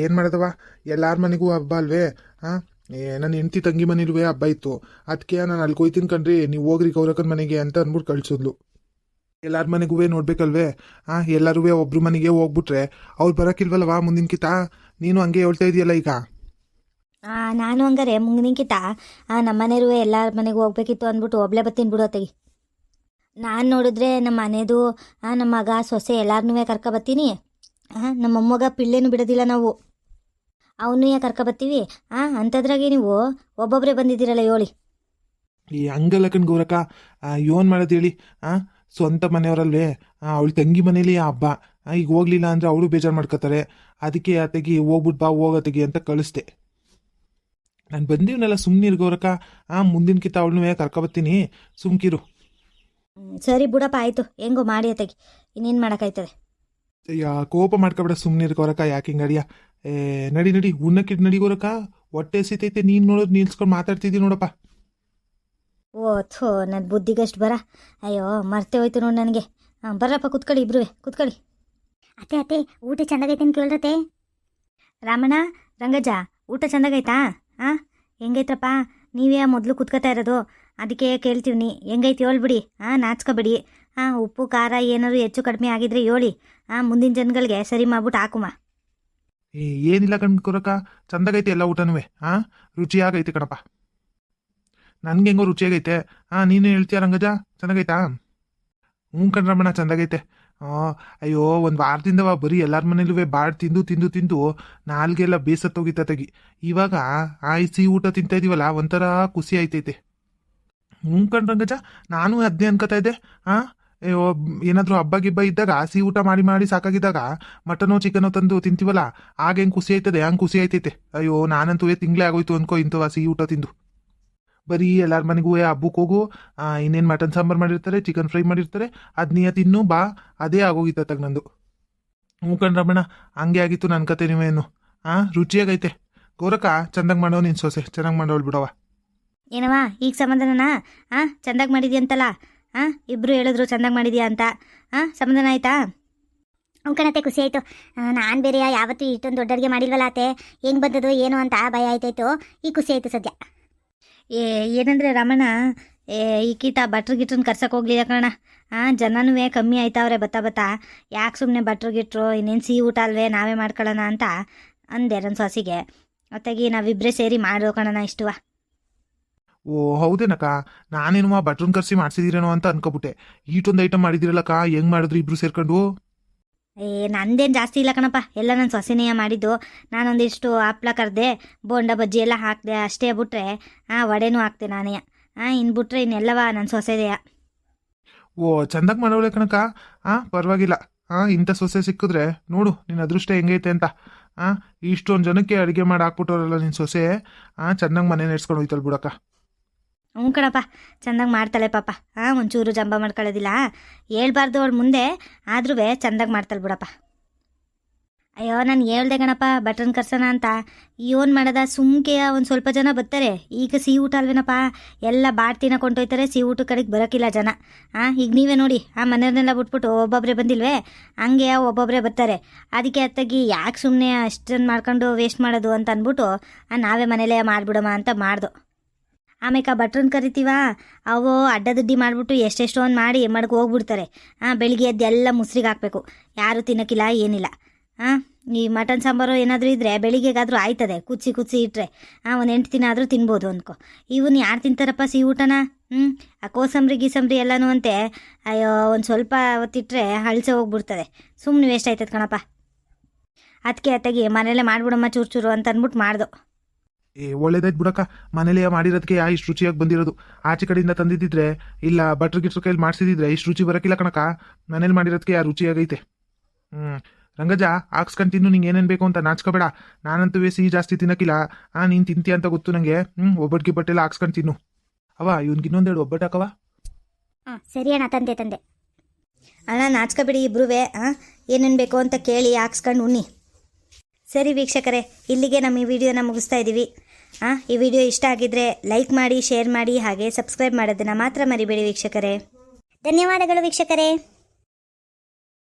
Speaker 3: ಏನು ಮಾಡೋದವ ಎಲ್ಲಾರ ಮನೆಗೂ ಹಬ್ಬ ಅಲ್ವೇ? ಹಾಂ ಏ ನನ್ನ ಹೆಂಡತಿ ತಂಗಿ ಮನೇಲುವೆ ಹಬ್ಬ ಇತ್ತು. ಅದಕ್ಕೆ ನಾನು ಅಲ್ಲಿ ಹೋಯ್ತೀನಿ ಕಣ್ರಿ. ನೀವು ಹೋಗ್ರಿ ಗೌರಕ್ಕನ ಮನೆಗೆ ಅಂತ ಅಂದ್ಬಿಟ್ಟು ಕಳಿಸಿದ್ಲು. ಎಲ್ಲಾರ ಮನೆಗೂ ನೋಡ್ಬೇಕಲ್ವೇ? ಹಾಂ ಎಲ್ಲರೂ ಒಬ್ರು ಮನೆಗೆ ಹೋಗ್ಬಿಟ್ರೆ ಅವ್ರು ಬರೋಕ್ಕಿಲ್ವಲ್ಲವಾ ಮುಂದಿನ ಕಿತ? ನೀನು ಹಂಗೆ ಹೇಳ್ತಾ ಇದೆಯಲ್ಲ ಈಗ?
Speaker 1: ಆ, ನಾನು ಹಂಗಾರೆ ಮುಂಗಿನಕಿತ ನಮ್ಮ ಮನೆಯವರು ಎಲ್ಲರ ಮನೆಗೂ ಹೋಗ್ಬೇಕಿತ್ತು ಅಂದ್ಬಿಟ್ಟು ಒಬ್ಳೆ ಬತ್ತೀನಿ ಬಿಡು ಅತ್ತಿಗೆ. ನಾನು ನೋಡಿದ್ರೆ ನಮ್ಮ ಮನೆದು ನಮ್ಮ ಮಗ ಸೊಸೆ ಎಲ್ಲಾರನ್ನೂ ಕರ್ಕೊ ಬತ್ತೀನಿ. ಹಾಂ ನಮ್ಮ ಮೊಮ್ಮಗ ಪಿಳ್ಳೆನೂ ಬಿಡೋದಿಲ್ಲ ನಾವು. ಅವನ್ನೂ ಕರ್ಕೊ ಬತ್ತೀವಿ ಆ ಅಂಥದ್ರಾಗೆ ನೀವು ಒಬ್ಬೊಬ್ಬರೇ ಬಂದಿದ್ದೀರಲ್ಲ ಹೇಳಿ
Speaker 3: ಈ ಹಂಗಲ್ಲ ಕಣ್ ಗೌರಕ್ಕ ಯೋನ್ ಮಾಡೋದು ಹೇಳಿ ಹಾಂ ಸ್ವಂತ ಮನೆಯವರಲ್ವೇ ಅವಳ ತಂಗಿ ಮನೇಲಿ ಆ ಹಬ್ಬ. ಈಗ ಹೋಗ್ಲಿಲ್ಲ ಅಂದ್ರೆ ಅವಳು ಬೇಜಾರು ಮಾಡ್ಕೋತಾರೆ. ಅದಕ್ಕೆ ಆತೆಗಿ ಹೋಗ್ಬಿಟ್ಟು ಬಾ ಹೋಗತೆಗಿ ಅಂತ ಕಳಿಸ್ದೆ. ನಾನು ಬಂದೀವನೆಲ್ಲ ಸುಮ್ಮನಿರು ಗೌರಕ್ಕ. ಆ ಮುಂದಿನ ಕಿತ್ತ ಅವಳನ್ನೂ ಕರ್ಕೊಬತ್ತೀನಿ ಸುಮ್ಕಿರು.
Speaker 1: ಸರಿ ಬಿಡಪ್ಪ ಆಯಿತು. ಹೆಂಗೋ ಮಾಡಿ ಅತ್ತಗೆ ಇನ್ನೇನು ಮಾಡೋಕ್ಕಾಯ್ತದೆ
Speaker 3: ಯಾ ಕೋಪ ಮಾಡ್ಕೊಬೇಡ ಸುಮ್ಮನೆ ಇರ್ಕೋರಕ್ಕ ಯಾಕೆ ಹಿಂಗಡಿಯ ಏ ನಡಿ ನಡಿ ಉಣ್ಣಕ್ಕಿಟ್ಟು ನಡಿ ಗೌರಕ್ಕ ಹೊಟ್ಟೆ ಸಿತೈತೆ ನೀನು ನೋಡೋದು ನಿಲ್ಸ್ಕೊಂಡು ಮಾತಾಡ್ತಿದ್ದಿ ನೋಡಪ್ಪ.
Speaker 1: ಓ ಥೋ ನನ್ನ ಬುದ್ಧಿಗಷ್ಟು ಬರ. ಅಯ್ಯೋ ಮರ್ತೆ ಹೋಯ್ತು ನೋಡಿ ನನಗೆ. ಹಾಂ ಬರ್ರಪ್ಪ ಕುತ್ಕೊಳ್ಳಿ ಇಬ್ರು ಕುತ್ಕೊಳ್ಳಿ.
Speaker 2: ಅತ್ತೆ ಅತ್ತೆ ಊಟ ಚೆಂದಾಗೈತೆ ಅಂತ ಕೇಳ್ರತೆ
Speaker 1: ರಾಮಣ್ಣ ರಂಗಜ್ಜ ಊಟ ಚೆಂದಾಗೈತಾ? ಹಾಂ ಹೆಂಗೈತ್ರಪ್ಪ? ನೀವೇ ಮೊದಲು ಕುತ್ಕೋತಾ ಇರೋದು. ಅದಕ್ಕೆ ಕೇಳ್ತೀವಿ ನೀ ಹೆಂಗೈತಿ ಹೇಳ್ಬಿಡಿ. ಹಾಂ ನಾಚ್ಕೋಬೇಡಿ. ಹಾಂ ಉಪ್ಪು, ಖಾರ ಏನಾದ್ರು ಹೆಚ್ಚು ಕಡಿಮೆ ಆಗಿದ್ರೆ ಹೇಳಿ. ಹಾಂ ಮುಂದಿನ ಜನಗಳಿಗೆ ಸರಿ ಮಾಡ್ಬಿಟ್ಟು ಹಾಕುಮ.
Speaker 3: ಏ, ಏನಿಲ್ಲ ಕುರಕ. ಚಂದಾಗೈತೆ ಎಲ್ಲ ಊಟನೂ ಹಾಂ ರುಚಿಯಾಗೈತೆ ಕಣಪ್ಪ. ನನ್ಗೆ ಹೆಂಗೋ ರುಚಿಯಾಗೈತೆ. ಹಾಂ ನೀನು ಹೇಳ್ತೀಯ ರಂಗಜ? ಚೆನ್ನಾಗೈತಾ ಹ್ಞೂ ಕಣ್ರಮ್ಮಣ ಚಂದಾಗೈತೆ. ಅಯ್ಯೋ, ಒಂದು ವಾರದಿಂದವ ಬರೀ ಎಲ್ಲರ ಮನೇಲೂ ಬಾಡ್ ತಿಂದು ತಿಂದು ತಿಂದು ನಾಲ್ಗೆಲ್ಲ ಬೇಸತ್ತೋಗಿತ್ತ ತೆಗಿ. ಇವಾಗ ಆ ಸಿಹಿ ಊಟ ತಿಂತಾ ಇದೀವಲ್ಲ, ಒಂಥರ ಖುಷಿ ಆಯ್ತೈತೆ. ಹ್ಞೂ ಕಣ್ ರಂಗಜ, ನಾನು ಅದನ್ನೇ ಅನ್ಕೋತಾ ಇದ್ದೆ. ಹಾಂ ಏನಾದರೂ ಹಬ್ಬ ಗಿಬ್ಬ ಇದ್ದಾಗ ಹಸಿ ಊಟ ಮಾಡಿ ಮಾಡಿ ಸಾಕಾಗಿದ್ದಾಗ ಮಟನೋ ಚಿಕನೋ ತಂದು ತಿಂತೀವಲ್ಲ, ಆಗ ಹೆಂಗೆ ಖುಷಿ ಆಯ್ತದೆ, ಹಂಗೆ ಖುಷಿ ಆಯ್ತೈತೆ. ಅಯ್ಯೋ, ನಾನಂತೂ ತಿಂಗಳೇ ಆಗೋಯ್ತು ಅನ್ಕೋ ಇಂಥವ ಸಿಹಿ ಊಟ ತಿಂದು. ಬರೀ ಎಲ್ಲರ ಮನೆಗೂ ಹಬ್ಬಕ್ಕೆ ಹೋಗು ಇನ್ನೇನು ಮಟನ್ ಸಾಂಬಾರು ಮಾಡಿರ್ತಾರೆ ಚಿಕನ್ ಫ್ರೈ ಮಾಡಿರ್ತಾರೆ, ಅದ್ ನೀಯ ತಿನ್ನು, ಬಾ, ಅದೇ ಆಗೋಗಿತ್ತ ನಂದು. ಹ್ಞೂ ಕಣ್ರಮಣ ಹಂಗೆ ಆಗಿತ್ತು ನನ್ನ ಕತೆ ನೀವೇನು ಹಾಂ ರುಚಿಯಾಗೈತೆ. ಗೌರಕ ಚಂದಾಗಿ ಮಾಡೋ ನಿನ್ ಸೊಸೆ, ಚೆನ್ನಾಗಿ ಮಾಡೋಳು ಬಿಡವ
Speaker 1: ಏನವ ಈಗ ಸಮಾಧಾನನಾ ಹಾಂ ಚಂದಾಗಿ ಮಾಡಿದ್ಯಾ ಅಂತಲ್ಲ ಹಾಂ ಇಬ್ಬರು ಹೇಳಿದ್ರು ಚೆನ್ನಾಗಿ ಮಾಡಿದ್ಯಾ ಅಂತ. ಹಾಂ ಸಂಬಂಧನ ಆಯ್ತಾ?
Speaker 2: ಕಣತೆ, ಖುಷಿ ಆಯ್ತು. ನಾನು ಬೇರೆ ಯಾವತ್ತೂ ಇಷ್ಟೊಂದು ದೊಡ್ಡ ಅಡುಗೆ ಮಾಡಿಲ್ವಲ್ಲ ಅತ್ತೆ? ಹೆಂಗ್ ಬಂದದು ಏನು ಅಂತ ಭಯ ಆಯ್ತಾಯ್ತು. ಈ ಖುಷಿ ಆಯ್ತು ಸದ್ಯ.
Speaker 1: ಏ, ಏನಂದ್ರೆ ರಮಣ, ಏ ಈ ಕೀಟ ಭಟ್ರು ಗಿಟ್ರನ್ನ ಕರ್ಸಕ್ಕೆ ಹೋಗ್ಲಿಲ್ಲ ಕಣ ಹಾಂ ಜನನೂ ಕಮ್ಮಿ ಆಯ್ತಾವ್ರೆ ಬತ್ತಾ ಬತ್ತಾ. ಯಾಕೆ ಸುಮ್ಮನೆ ಭಟ್ರು ಗಿಟ್ರು? ಇನ್ನೇನು ಸಿಹಿ ಊಟ ಅಲ್ವೇ? ನಾವೇ ಮಾಡ್ಕೊಳ್ಳೋಣ ಅಂತ ಅಂದೆ ನನ್ನ ಸೊಸಿಗೆ. ಅತ್ತಾಗಿ ನಾವಿಬ್ಬರೇ ಸೇರಿ ಮಾಡೋಕೋಣ ಇಷ್ಟುವ.
Speaker 3: ಓ ಹೌದೇನಕ್ಕ? ನಾನೇನು ಆ ಬಟ್ರನ್ ಕರ್ಸಿ ಮಾಡ್ಸಿದಿರೇನೋ ಅಂತ ಅನ್ಕೋಬಿಟ್ಟೆ. ಈಟೊಂದು ಐಟಮ್ ಮಾಡಿದಿರಲ್ಲಕ್ಕ ಹೆಂಗ್ ಮಾಡಿದ್ರು ಇಬ್ರು ಸೇರ್ಕೊಂಡು?
Speaker 1: ಏ ನಂದೇನು ಜಾಸ್ತಿ ಇಲ್ಲ ಕಣಪ್ಪ. ಎಲ್ಲ ನನ್ನ ಸೊಸೆನೇ ಮಾಡಿದ್ದು. ನಾನೊಂದಿಷ್ಟು ಹಪ್ಳ ಕರೆದೆ ಬೋಂಡ ಬಜ್ಜಿ ಎಲ್ಲ ಹಾಕಿದೆ ಅಷ್ಟೇ ಬಿಟ್ರೆ ಹಾಂ ವಡೆನೂ ಹಾಕ್ತೆ ನಾನೇ. ಹಾಂ ಇನ್ನು ಬಿಟ್ರೆ ಇನ್ನೆಲ್ಲವ ನನ್ನ ಸೊಸೆದೆಯ?
Speaker 3: ಓ ಚಂದಾಗಿ ಮಾಡವಳೆ ಕಣಕ್ಕ. ಆ ಪರವಾಗಿಲ್ಲ. ಆ ಇಂಥ ಸೊಸೆ ಸಿಕ್ಕಿದ್ರೆ ನೋಡು ನಿನ್ನ ಅದೃಷ್ಟ ಹೆಂಗೈತೆ ಅಂತ. ಆ ಇಷ್ಟೊಂದು ಜನಕ್ಕೆ ಅಡುಗೆ ಮಾಡಿ ಹಾಕ್ಬಿಟ್ಟವ್ರಲ್ಲ ನಿನ್ನ ಸೊಸೆ. ಆ ಚೆನ್ನಾಗಿ ಮನೆ ನಡೆಸ್ಕೊಂಡು ಹೋಯ್ತಲ್ ಬಿಡಕ್ಕ.
Speaker 1: ಹ್ಞೂ ಕಣಪ್ಪ. ಚೆಂದಾಗಿ ಮಾಡ್ತಾಳೆ ಪಾಪ. ಹಾಂ ಒಂಚೂರು ಜಂಬ ಮಾಡ್ಕೊಳ್ಳೋದಿಲ್ಲ. ಹೇಳ್ಬಾರ್ದು ಅವಳು ಮುಂದೆ. ಆದ್ರೂ ಚೆಂದಾಗಿ ಮಾಡ್ತಾಳೆ ಬಿಡಪ್ಪ. ಅಯ್ಯೋ, ನಾನು ಹೇಳ್ದೆ ಗಣಪ್ಪ ಬಟನ್ ಕರ್ಸೋಣ ಅಂತ. ಏನು ಮಾಡದ ಸುಮ್ಕೆಯ ಒಂದು ಸ್ವಲ್ಪ ಜನ ಬರ್ತಾರೆ. ಈಗ ಸಿಹಿ ಊಟ ಅಲ್ವೇನಪ್ಪ? ಎಲ್ಲ ಬಾಡ್ತಿನ ಹೊಂಟೋಯ್ತಾರೆ ಸಿಹಿ ಊಟ ಕಡೆಗೆ ಬರೋಕ್ಕಿಲ್ಲ ಜನ. ಹಾಂ ಈಗ ನೀವೇ ನೋಡಿ, ಆ ಮನೆಯವ್ರನ್ನೆಲ್ಲ ಬಿಟ್ಬಿಟ್ಟು ಒಬ್ಬೊಬ್ಬರೇ ಬಂದಿಲ್ವೇ? ಹಂಗೆ ಒಬ್ಬೊಬ್ಬರೇ ಬರ್ತಾರೆ. ಅದಕ್ಕೆ ಅತ್ತಾಗಿ ಯಾಕೆ ಸುಮ್ಮನೆ ಅಷ್ಟನ್ನು ಮಾಡ್ಕೊಂಡು ವೇಸ್ಟ್ ಮಾಡೋದು ಅಂತ ಅಂದ್ಬಿಟ್ಟು ನಾವೇ ಮನೇಲೇ ಮಾಡಿಬಿಡಮ್ಮ ಅಂತ ಮಾಡ್ದು. ಆಮೇಲೆ ಭಟ್ರನ್ನ ಕರಿತೀವ? ಅವು ಅಡ್ಡದುಡ್ಡಿ ಮಾಡಿಬಿಟ್ಟು ಎಷ್ಟೆಷ್ಟೊಂದು ಮಾಡಿ ಮಡ್ಗೆ ಹೋಗ್ಬಿಡ್ತಾರೆ. ಹಾಂ ಬೆಳಿಗ್ಗೆ ಎದ್ದು ಎಲ್ಲ ಮುಸ್ರಿಗೆ ಹಾಕಬೇಕು. ಯಾರು ತಿನ್ನೋಕ್ಕಿಲ್ಲ ಏನಿಲ್ಲ. ಹಾಂ ಈ ಮಟನ್ ಸಾಂಬಾರು ಏನಾದರೂ ಇದ್ದರೆ ಬೆಳಿಗ್ಗೆಗಾದರೂ ಆಯ್ತದೆ ಕುಚ್ಚಿ ಕುಚ್ಚಿ ಇಟ್ಟರೆ ಹಾಂ ಒಂದು ಎಂಟು ದಿನ ಆದರೂ ತಿನ್ಬೋದು ಅಂದ್ಕೊ ಇವನ್ನ ಯಾರು ತಿಂತಾರಪ್ಪ ಸಿಹಿ ಊಟನ? ಹ್ಞೂ ಆ ಕೋಸಂಬರಿ ಗೀಸಂಬರಿ ಎಲ್ಲನೂ ಅಂತೆ, ಅಯ್ಯೋ, ಒಂದು ಸ್ವಲ್ಪ ಹೊತ್ತಿಟ್ಟರೆ ಹಳಸೆ ಹೋಗ್ಬಿಡ್ತದೆ. ಸುಮ್ಮನೆ ವೇಸ್ಟ್ ಆಯ್ತದೆ ಕಣಪ್ಪ. ಅದಕ್ಕೆ ಅತ್ತಾಗಿ ಮನೇಲೆ ಮಾಡ್ಬಿಡಮ್ಮ ಚೂರು ಚೂರು ಅಂತ ಅಂದ್ಬಿಟ್ಟು ಮಾಡ್ದು.
Speaker 3: ಏ, ಒಳ್ಳೇದಾಯ್ತು ಬಿಡಕ್ಕ. ಮನೇಲಿ ಮಾಡಿರೋದಕ್ಕೆ ಯಾ ಇಷ್ಟು ರುಚಿಯಾಗಿ ಬಂದಿರೋದು. ಆಚೆ ಕಡೆಯಿಂದ ತಂದಿದ್ದಿದ್ರೆ, ಇಲ್ಲ ಬಟ್ರ್ ಗಿಟ್ರ್ ಕೈಲಿ ಮಾಡಿಸಿದ್ರೆ ಇಷ್ಟು ರುಚಿ ಬರೋಕ್ಕಿಲ್ಲ ಕಣಕ ಮನೇಲಿ ಮಾಡಿರೋದಕ್ಕೆ ಯಾ ರುಚಿಯಾಗೈತೆ ಹ್ಞೂ ರಂಗಜ ಹಾಕ್ಸ್ಕೊಂಡು ತಿನ್ನು, ನಿಂಗೆ ಏನೇನು ಬೇಕು ಅಂತ ನಾಚ್ಕೋಬೇಡ. ನಾನಂತೂ ಸಿಹಿ ಜಾಸ್ತಿ ತಿನ್ನಕ್ಕಿಲ್ಲ ಆ, ನೀನು ತಿಂತೀಯ ಅಂತ ಗೊತ್ತು ನನಗೆ ಹ್ಞೂ ಒಬ್ಬಟ್ಟಿಗೆ ಬಟ್ಟೆಲ್ಲ ಹಾಕ್ಸ್ಕೊಂಡು ತಿನ್ನು. ಅವ ಇವ್ನಿಗೆ ಇನ್ನೊಂದೆರಡು ಒಬ್ಬಟ್ಟು ಹಾಕವ
Speaker 2: ಸರಿ ಅಣ್ಣ, ತಂದೆ ತಂದೆ.
Speaker 1: ಅಣ್ಣ, ನಾಚ್ಕೋಬೇಡಿ ಇಬ್ರುವೆ ಏನೇನು ಬೇಕು ಅಂತ ಕೇಳಿ ಹಾಕ್ಸ್ಕೊಂಡು ಉಣ್ಣಿ. ಸರಿ ವೀಕ್ಷಕರೇ, ಇಲ್ಲಿಗೆ ನಮ್ಮ ಈ ವಿಡಿಯೋನ ಮುಗಿಸ್ತಾ ಇದ್ದೀವಿ ಹಾಂ ಈ ವಿಡಿಯೋ ಇಷ್ಟ ಆಗಿದ್ರೆ ಲೈಕ್ ಮಾಡಿ, ಶೇರ್ ಮಾಡಿ, ಹಾಗೆ ಸಬ್ಸ್ಕ್ರೈಬ್ ಮಾಡೋದನ್ನು ಮಾತ್ರ ಮರಿಬೇಡಿ ವೀಕ್ಷಕರೇ.
Speaker 2: ಧನ್ಯವಾದಗಳು ವೀಕ್ಷಕರೇ.